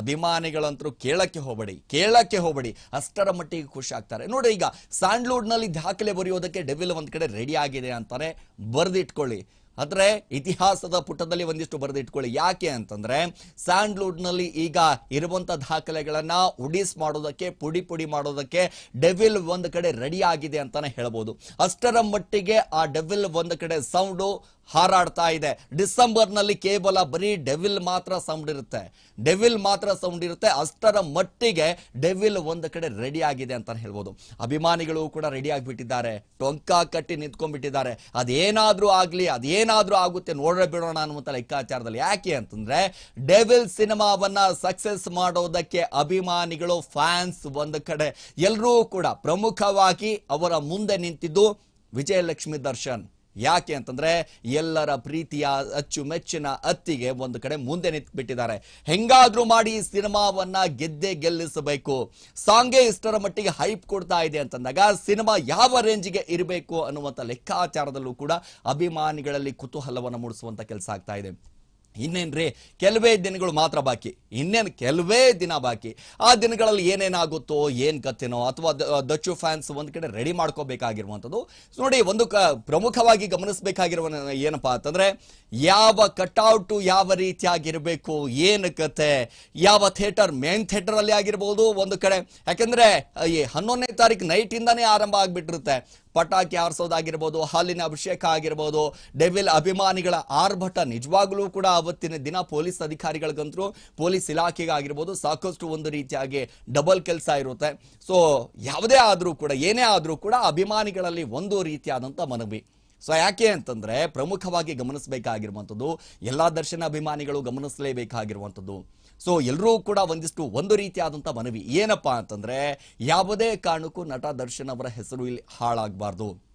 S1: ಅಭಿಮಾನಿಗಳಂತರೂ ಕೇಳಕ್ಕೆ ಹೋಗಬೇಡಿ ಕೇಳಕ್ಕೆ ಹೋಗಬೇಡಿ, ಅಷ್ಟರ ಮಟ್ಟಿಗೆ ಖುಷಿ ಆಗ್ತಾರೆ ನೋಡಿ ಈಗ ಸ್ಯಾಂಡ್ಲುಡ್ನಲ್ಲಿ ದಾಖಲೆ ಬರೆಯೋದಕ್ಕೆ ಡೆವಿಲ್ ಒಂದು ಕಡೆ ರೆಡಿ ಆಗಿದೆ ಅಂತಾನೆ ಬರೆದಿಟ್ಕೊಳ್ಳಿ. ಆದರೆ ಇತಿಹಾಸದ ಪುಟದಲ್ಲಿ ಒಂದಿಷ್ಟು ಬರೆದಿಟ್ಕೊಳ್ಳಿ. ಯಾಕೆ ಅಂತಂದರೆ ಸ್ಯಾಂಡ್ಲುಡ್ನಲ್ಲಿ ಈಗ ಇರುವಂಥ ದಾಖಲೆಗಳನ್ನು ಉಡಿಸ್ ಮಾಡೋದಕ್ಕೆ, ಪುಡಿ ಪುಡಿ ಮಾಡೋದಕ್ಕೆ ಡೆವಿಲ್ ಒಂದು ಕಡೆ ರೆಡಿ ಆಗಿದೆ ಅಂತಲೇ ಹೇಳ್ಬೋದು. ಅಷ್ಟರ ಮಟ್ಟಿಗೆ ಆ ಡೆವಿಲ್ ಒಂದು ಕಡೆ ಸೌಂಡು ಹಾರಾಡ್ತಾ ಇದೆ. ಡಿಸೆಂಬರ್ನಲ್ಲಿ ಕೇವಲ ಬರೀ ಡೆವಿಲ್ ಮಾತ್ರ ಸೌಂಡ್ ಇರುತ್ತೆ. ಡೆವಿಲ್ ಮಾತ್ರ ಸೌಂಡ್ ಇರುತ್ತೆ. ಅಷ್ಟರ ಮಟ್ಟಿಗೆ ಡೆವಿಲ್ ಒಂದು ಕಡೆ ರೆಡಿ ಆಗಿದೆ ಅಂತ ಹೇಳ್ಬೋದು. ಅಭಿಮಾನಿಗಳು ಕೂಡ ರೆಡಿ ಆಗಿಬಿಟ್ಟಿದ್ದಾರೆ. ಟೊಂಕ ಕಟ್ಟಿ ನಿಂತ್ಕೊಂಡ್ಬಿಟ್ಟಿದ್ದಾರೆ. ಅದೇನಾದರೂ ಆಗಲಿ, ಅದೇನಾದರೂ ಆಗುತ್ತೆ, ನೋಡ್ರೆ ಬಿಡೋಣ ಅನ್ನುವಂಥ ಲೆಕ್ಕಾಚಾರದಲ್ಲಿ. ಯಾಕೆ ಅಂತಂದರೆ, ಡೆವಿಲ್ ಸಿನಿಮಾವನ್ನು ಸಕ್ಸಸ್ ಮಾಡೋದಕ್ಕೆ ಅಭಿಮಾನಿಗಳು ಫ್ಯಾನ್ಸ್ ಒಂದು ಕಡೆ. ಎಲ್ಲರೂ ಕೂಡ ಪ್ರಮುಖವಾಗಿ ಅವರ ಮುಂದೆ ನಿಂತಿದ್ದು ವಿಜಯಲಕ್ಷ್ಮಿ ದರ್ಶನ್. ಯಾಕೆ ಅಂತಂದ್ರೆ ಎಲ್ಲರ ಪ್ರೀತಿಯ ಅಚ್ಚುಮೆಚ್ಚಿನ ಅತ್ತಿಗೆ ಒಂದು ಕಡೆ ಮುಂದೆ ನಿಂತ್ಬಿಟ್ಟಿದ್ದಾರೆ. ಹೆಂಗಾದ್ರೂ ಮಾಡಿ ಸಿನಿಮಾವನ್ನ ಗೆದ್ದೆ ಗೆಲ್ಲಿಸಬೇಕು. ಸಾಂಗೇ ಇಷ್ಟರ ಮಟ್ಟಿಗೆ ಹೈಪ್ ಕೊಡ್ತಾ ಇದೆ ಅಂತಂದಾಗ ಸಿನಿಮಾ ಯಾವ ರೇಂಜ್ಗೆ ಇರಬೇಕು ಅನ್ನುವಂಥ ಲೆಕ್ಕಾಚಾರದಲ್ಲೂ ಕೂಡ ಅಭಿಮಾನಿಗಳಲ್ಲಿ ಕುತೂಹಲವನ್ನು ಮೂಡಿಸುವಂತ ಕೆಲಸ ಆಗ್ತಾ ಇದೆ. ಇನ್ನೇನ್ರಿ? ಕೆಲವೇ ದಿನಗಳು ಮಾತ್ರ ಬಾಕಿ. ಇನ್ನೇನು ಕೆಲವೇ ದಿನ ಬಾಕಿ. ಆ ದಿನಗಳಲ್ಲಿ ಏನೇನಾಗುತ್ತೋ, ಏನು ಕತ್ತೆನೋ ಅಥವಾ ದಚ್ಚು ಫ್ಯಾನ್ಸ್ ಒಂದು ಕಡೆ ರೆಡಿ ಮಾಡ್ಕೋಬೇಕಾಗಿರುವಂಥದ್ದು. ನೋಡಿ, ಒಂದು ಕ, ಪ್ರಮುಖವಾಗಿ ಗಮನಿಸಬೇಕಾಗಿರುವ ಏನಪ್ಪಾ ಅಂತಂದರೆ, ಯಾವ ಕಟ್ಔಟ್ ಯಾವ ರೀತಿಯಾಗಿರಬೇಕು, ಏನು ಕತೆ ಯಾವ ಥಿಯೇಟರ್ ಮೇನ್ ಥಿಯೇಟರಲ್ಲಿ ಆಗಿರ್ಬೋದು ಒಂದು ಕಡೆ. ಯಾಕೆಂದರೆ, ಈ ಹನ್ನೊಂದನೇ ತಾರೀಕು ನೈಟಿಂದನೇ ಆರಂಭ ಆಗ್ಬಿಟ್ಟಿರುತ್ತೆ. ಪಟಾಕಿ ಆರಿಸೋದಾಗಿರ್ಬೋದು ಹಾಲಿನ ಅಭಿಷೇಕ ಆಗಿರ್ಬೋದು ಡೆವಿಲ್ ಅಭಿಮಾನಿಗಳ ಆರ್ಭಟ ನಿಜವಾಗ್ಲೂ ಕೂಡ ಅವತ್ತಿನ ದಿನ ಪೊಲೀಸ್ ಅಧಿಕಾರಿಗಳಿಗಂತೂ ಪೊಲೀಸ್ ಇಲಾಖೆಗಾಗಿರ್ಬೋದು ಸಾಕಷ್ಟು ಒಂದು ರೀತಿಯಾಗಿ ಡಬಲ್ ಕೆಲಸ ಇರುತ್ತೆ. ಸೊ ಯಾವುದೇ ಆದರೂ ಕೂಡ, ಏನೇ ಆದರೂ ಕೂಡ ಅಭಿಮಾನಿಗಳಲ್ಲಿ ಒಂದು ರೀತಿಯಾದಂಥ ಮನವಿ. ಸೊ ಯಾಕೆ ಅಂತಂದರೆ ಪ್ರಮುಖವಾಗಿ ಗಮನಿಸಬೇಕಾಗಿರುವಂಥದ್ದು, ಎಲ್ಲ ದರ್ಶನ ಅಭಿಮಾನಿಗಳು ಗಮನಿಸಲೇಬೇಕಾಗಿರುವಂಥದ್ದು. ಸೊ ಎಲ್ಲರೂ ಕೂಡ ಒಂದಿಷ್ಟು ಒಂದು ರೀತಿಯಾದಂಥ ಮನವಿ. ಏನಪ್ಪಾ ಅಂತಂದರೆ, ಯಾವುದೇ ಕಾರಣಕ್ಕೂ ನಟ ದರ್ಶನ್ ಅವರ ಹೆಸರು ಇಲ್ಲಿ ಹಾಳಾಗಬಾರ್ದು.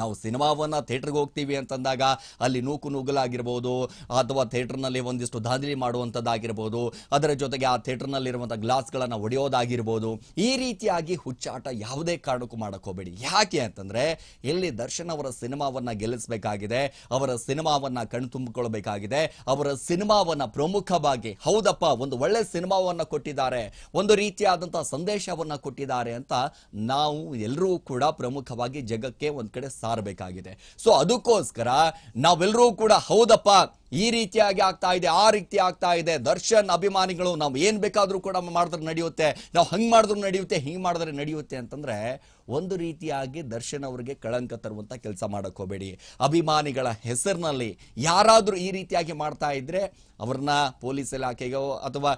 S1: ನಾವು ಸಿನಿಮಾವನ್ನು ಥೇಟ್ರಿಗೆ ಹೋಗ್ತೀವಿ ಅಂತಂದಾಗ ಅಲ್ಲಿ ನೂಕು ನುಗ್ಗಲಾಗಿರ್ಬೋದು ಅಥವಾ ಥೇಟ್ರ್ನಲ್ಲಿ ಒಂದಿಷ್ಟು ದಾಂಧಲಿ ಮಾಡುವಂಥದ್ದಾಗಿರ್ಬೋದು, ಅದರ ಜೊತೆಗೆ ಆ ಥಿಯೇಟ್ರ್ನಲ್ಲಿರುವಂಥ ಗ್ಲಾಸ್ಗಳನ್ನು ಒಡೆಯೋದಾಗಿರ್ಬೋದು ಈ ರೀತಿಯಾಗಿ ಹುಚ್ಚಾಟ ಯಾವುದೇ ಕಾರಣಕ್ಕೂ ಮಾಡಕ್ ಹೋಗಬೇಡಿ. ಯಾಕೆ ಅಂತಂದರೆ ಎಲ್ಲಿ ದರ್ಶನ್ ಅವರ ಸಿನಿಮಾವನ್ನು ಗೆಲ್ಲಿಸಬೇಕಾಗಿದೆ, ಅವರ ಸಿನಿಮಾವನ್ನು ಕಣ್ತುಂಬಿಕೊಳ್ಬೇಕಾಗಿದೆ ಅವರ ಸಿನಿಮಾವನ್ನು ಪ್ರಮುಖವಾಗಿ ಹೌದಪ್ಪ ಒಂದು ಒಳ್ಳೆ ಸಿನಿಮಾವನ್ನು ಕೊಟ್ಟಿದ್ದಾರೆ, ಒಂದು ರೀತಿಯಾದಂಥ ಸಂದೇಶವನ್ನು ಕೊಟ್ಟಿದ್ದಾರೆ ಅಂತ ನಾವು ಎಲ್ಲರೂ ಕೂಡ ಪ್ರಮುಖವಾಗಿ ಜಗಕ್ಕೆ ಒಂದು ಕಡೆ ಸಾರಬೇಕಾಗಿದೆ. ಸೊ ಅದಕ್ಕೋಸ್ಕರ ನಾವೆಲ್ಲರೂ ಕೂಡ ಹೌದಪ್ಪ ಈ ರೀತಿಯಾಗಿ ಆಗ್ತಾ ಇದೆ, ಆ ರೀತಿ ಆಗ್ತಾ ಇದೆ. ದರ್ಶನ್, ಅಭಿಮಾನಿಗಳು ನಾವು ಏನು ಬೇಕಾದರೂ ಕೂಡ ಮಾಡಿದ್ರೆ ನಡೆಯುತ್ತೆ. ನಾವು ಹಂಗೆ ಮಾಡಿದ್ರು ನಡೆಯುತ್ತೆ, ಹಿಂಗೆ ಮಾಡಿದ್ರೆ ನಡೆಯುತ್ತೆ ಅಂತಂದ್ರೆ ಒಂದು ರೀತಿಯಾಗಿ ದರ್ಶನ್ ಅವರಿಗೆ ಕಳಂಕ ತರುವಂಥ ಕೆಲಸ ಮಾಡಕ್ ಹೋಗಬೇಡಿ. ಅಭಿಮಾನಿಗಳ ಹೆಸರಿನಲ್ಲಿ ಯಾರಾದರೂ ಈ ರೀತಿಯಾಗಿ ಮಾಡ್ತಾ ಇದ್ದರೆ ಅವ್ರನ್ನ ಪೊಲೀಸ್ ಇಲಾಖೆಗೋ ಅಥವಾ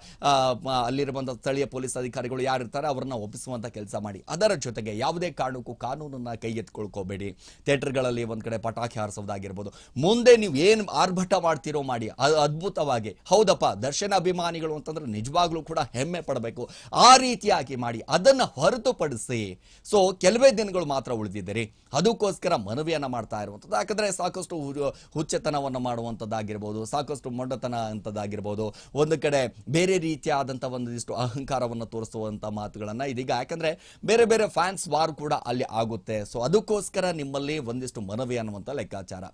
S1: ಅಲ್ಲಿರುವಂಥ ಸ್ಥಳೀಯ ಪೊಲೀಸ್ ಅಧಿಕಾರಿಗಳು ಯಾರಿರ್ತಾರೆ ಅವ್ರನ್ನ ಒಪ್ಪಿಸುವಂಥ ಕೆಲಸ ಮಾಡಿ. ಅದರ ಜೊತೆಗೆ ಯಾವುದೇ ಕಾರಣಕ್ಕೂ ಕಾನೂನನ್ನ ಕೈಗೆತ್ಕೊಳ್ಕೋಬೇಡಿ ಥಿಯೇಟರ್ಗಳಲ್ಲಿ ಒಂದು ಕಡೆ ಪಟಾಕಿ ಹಾರಿಸೋದಾಗಿರ್ಬೋದು. ಮುಂದೆ ನೀವು ಏನು ಆರ್ಭಟ ಮಾಡ್ತಿರೋ ಮಾಡಿ. ಅದು ಅದ್ಭುತವಾಗಿ. ಹೌದಪ್ಪ ದರ್ಶನ ಅಭಿಮಾನಿಗಳು ಅಂತಂದ್ರೆ ನಿಜವಾಗ್ಲೂ ಕೂಡ ಹೆಮ್ಮೆ ಪಡಬೇಕು. ಆ ರೀತಿಯಾಗಿ ಮಾಡಿ, ಅದನ್ನ ಹೊರತುಪಡಿಸಿ, ಸೊ ಕೆಲವೇ ದಿನಗಳು ಮಾತ್ರ ಉಳಿದಿದ್ದೀರಿ. ಅದಕ್ಕೋಸ್ಕರ ಮನವಿಯನ್ನು ಮಾಡ್ತಾ ಇರುವಂಥದ್ದು. ಯಾಕಂದರೆ ಸಾಕಷ್ಟು ಹುಚ್ಚೆತನವನ್ನು ಮಾಡುವಂಥದ್ದಾಗಿರ್ಬೋದು, ಸಾಕಷ್ಟು ಮೊಂಡತನ ಅಂಥದ್ದಾಗಿರ್ಬೋದು ಒಂದು ಕಡೆ ಬೇರೆ ರೀತಿಯಾದಂಥ ಒಂದಿಷ್ಟು ಅಹಂಕಾರವನ್ನು ತೋರಿಸುವಂಥ ಮಾತುಗಳನ್ನ ಇದೀಗ. ಯಾಕಂದ್ರೆ ಬೇರೆ ಬೇರೆ ಫ್ಯಾನ್ಸ್ ವಾರ್ ಕೂಡ ಅಲ್ಲಿ ಆಗುತ್ತೆ. ಸೊ ಅದಕ್ಕೋಸ್ಕರ ನಿಮ್ಮಲ್ಲಿ ಒಂದಿಷ್ಟು ಮನವಿ ಅನ್ನುವಂಥ ಲೆಕ್ಕಾಚಾರ.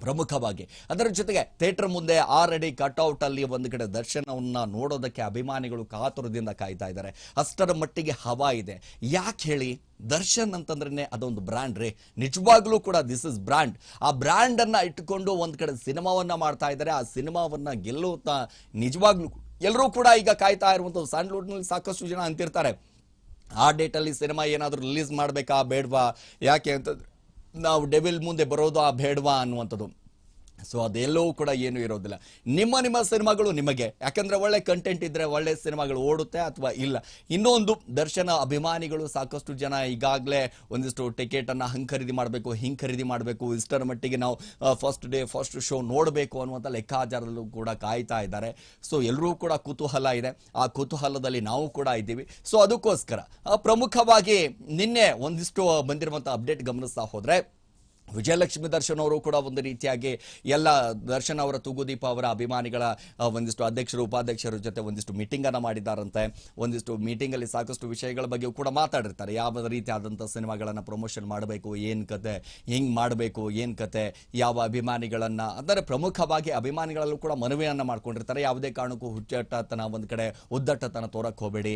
S1: ಪ್ರಮುಖವಾಗಿ. ಅದರ ಜೊತೆಗೆ ಥಿಯೇಟರ್ ಮುಂದೆ ಆಲ್ರೆಡಿ ಕಟ್ಔಟ್ ಅಲ್ಲಿ ಒಂದು ಕಡೆ ದರ್ಶನವನ್ನ ನೋಡೋದಕ್ಕೆ ಅಭಿಮಾನಿಗಳು ಕಾತುರದಿಂದ ಕಾಯ್ತಾ ಇದ್ದಾರೆ. ಅಷ್ಟರ ಮಟ್ಟಿಗೆ ಹವಾ ಇದೆ. ಯಾಕೆ ಹೇಳಿ? ದರ್ಶನ್ ಅಂತಂದ್ರೆ ಅದೊಂದು ಬ್ರ್ಯಾಂಡ್ ರೀ. ನಿಜವಾಗ್ಲೂ ಕೂಡ ದಿಸ್ ಇಸ್ ಬ್ರ್ಯಾಂಡ್ ಆ ಬ್ರ್ಯಾಂಡ್ ಅನ್ನ ಇಟ್ಕೊಂಡು ಒಂದ್ ಕಡೆ ಸಿನಿಮಾವನ್ನ ಮಾಡ್ತಾ ಇದ್ದಾರೆ. ಆ ಸಿನಿಮಾವನ್ನ ಗೆಲ್ಲುತ್ತಾ ನಿಜವಾಗ್ಲೂ ಎಲ್ಲರೂ ಕೂಡ ಈಗ ಕಾಯ್ತಾ ಇರುವಂಥದ್ದು ಸ್ಯಾಂಡ್ಲ್ವುಡ್ನಲ್ಲಿ ಸಾಕಷ್ಟು ಜನ ಅಂತಿರ್ತಾರೆ. ಆ ಡೇಟಲ್ಲಿ ಸಿನಿಮಾ ಏನಾದರೂ ರಿಲೀಸ್ ಮಾಡಬೇಕಾ ಬೇಡವಾ? ಯಾಕೆ ಅಂತಂದ್ರೆ ನಾವು ಡೆವಿಲ್ ಮುಂದೆ ಬರೋದು ಆ ಬೇಡವಾ ಅನ್ನುವಂಥದ್ದು. ಸೊ ಅದೆಲ್ಲವೂ ಕೂಡ ಏನು ಇರೋದಿಲ್ಲ. ನಿಮ್ಮ ನಿಮ್ಮ ಸಿನಿಮಾಗಳು ನಿಮಗೆ. ಯಾಕಂದ್ರೆ ಒಳ್ಳೆ ಕಂಟೆಂಟ್ ಇದ್ರೆ ಒಳ್ಳೆ ಸಿನಿಮಾಗಳು ಓಡುತ್ತೆ ಅಥವಾ ಇಲ್ಲ. ಇನ್ನೊಂದು, ದರ್ಶನ ಅಭಿಮಾನಿಗಳು ಸಾಕಷ್ಟು ಜನ ಈಗಾಗಲೇ ಒಂದಿಷ್ಟು ಟಿಕೆಟ್ ಅನ್ನ ಹಂಗ್ ಖರೀದಿ ಮಾಡಬೇಕು, ಹಿಂಗೆ ಖರೀದಿ ಮಾಡಬೇಕು, ಇಷ್ಟರ ಮಟ್ಟಿಗೆ ನಾವು ಫಸ್ಟ್ ಡೇ ಫಸ್ಟ್ ಶೋ ನೋಡಬೇಕು ಅನ್ನುವಂಥ ಲೆಕ್ಕಾಚಾರದಲ್ಲೂ ಕೂಡ ಕಾಯ್ತಾ ಇದ್ದಾರೆ. ಸೊ ಎಲ್ಲರೂ ಕೂಡ ಕುತೂಹಲ ಇದೆ. ಆ ಕುತೂಹಲದಲ್ಲಿ ನಾವು ಕೂಡ ಇದ್ದೀವಿ. ಸೊ ಅದಕ್ಕೋಸ್ಕರ ಪ್ರಮುಖವಾಗಿ ನಿನ್ನೆ ಒಂದಿಷ್ಟು ಬಂದಿರುವಂಥ ಅಪ್ಡೇಟ್ ಗಮನಿಸ್ತಾ ಹೋದ್ರೆ ವಿಜಯಲಕ್ಷ್ಮಿ ದರ್ಶನ್ ಅವರು ಕೂಡ ಒಂದು ರೀತಿಯಾಗಿ ಎಲ್ಲ ದರ್ಶನ್ ಅವರ ತೂಗುದೀಪ ಅವರ ಅಭಿಮಾನಿಗಳ ಒಂದಿಷ್ಟು ಅಧ್ಯಕ್ಷರು, ಉಪಾಧ್ಯಕ್ಷರ ಜೊತೆ ಒಂದಿಷ್ಟು ಮೀಟಿಂಗ್ ಅನ್ನ ಮಾಡಿದಾರಂತೆ ಒಂದಿಷ್ಟು ಮೀಟಿಂಗ್ ಅಲ್ಲಿ ಸಾಕಷ್ಟು ವಿಷಯಗಳ ಬಗ್ಗೆ ಕೂಡ ಮಾತಾಡಿರ್ತಾರೆ. ಯಾವ ರೀತಿಯಾದಂಥ ಸಿನಿಮಾಗಳನ್ನ ಪ್ರಮೋಷನ್ ಮಾಡಬೇಕು, ಏನ್ ಕತೆ, ಹೆಂಗ್ ಮಾಡಬೇಕು, ಏನ್ ಕತೆ, ಯಾವ ಅಭಿಮಾನಿಗಳನ್ನ, ಅಂದರೆ ಪ್ರಮುಖವಾಗಿ ಅಭಿಮಾನಿಗಳಲ್ಲೂ ಕೂಡ ಮನವಿಯನ್ನ ಮಾಡ್ಕೊಂಡಿರ್ತಾರೆ. ಯಾವುದೇ ಕಾರಣಕ್ಕೂ ಹುಚ್ಚಟ್ಟತನ ಒಂದ್ ಕಡೆ ಉದ್ದಟ್ಟತನ ತೋರಕ್ ಹೋಗಬೇಡಿ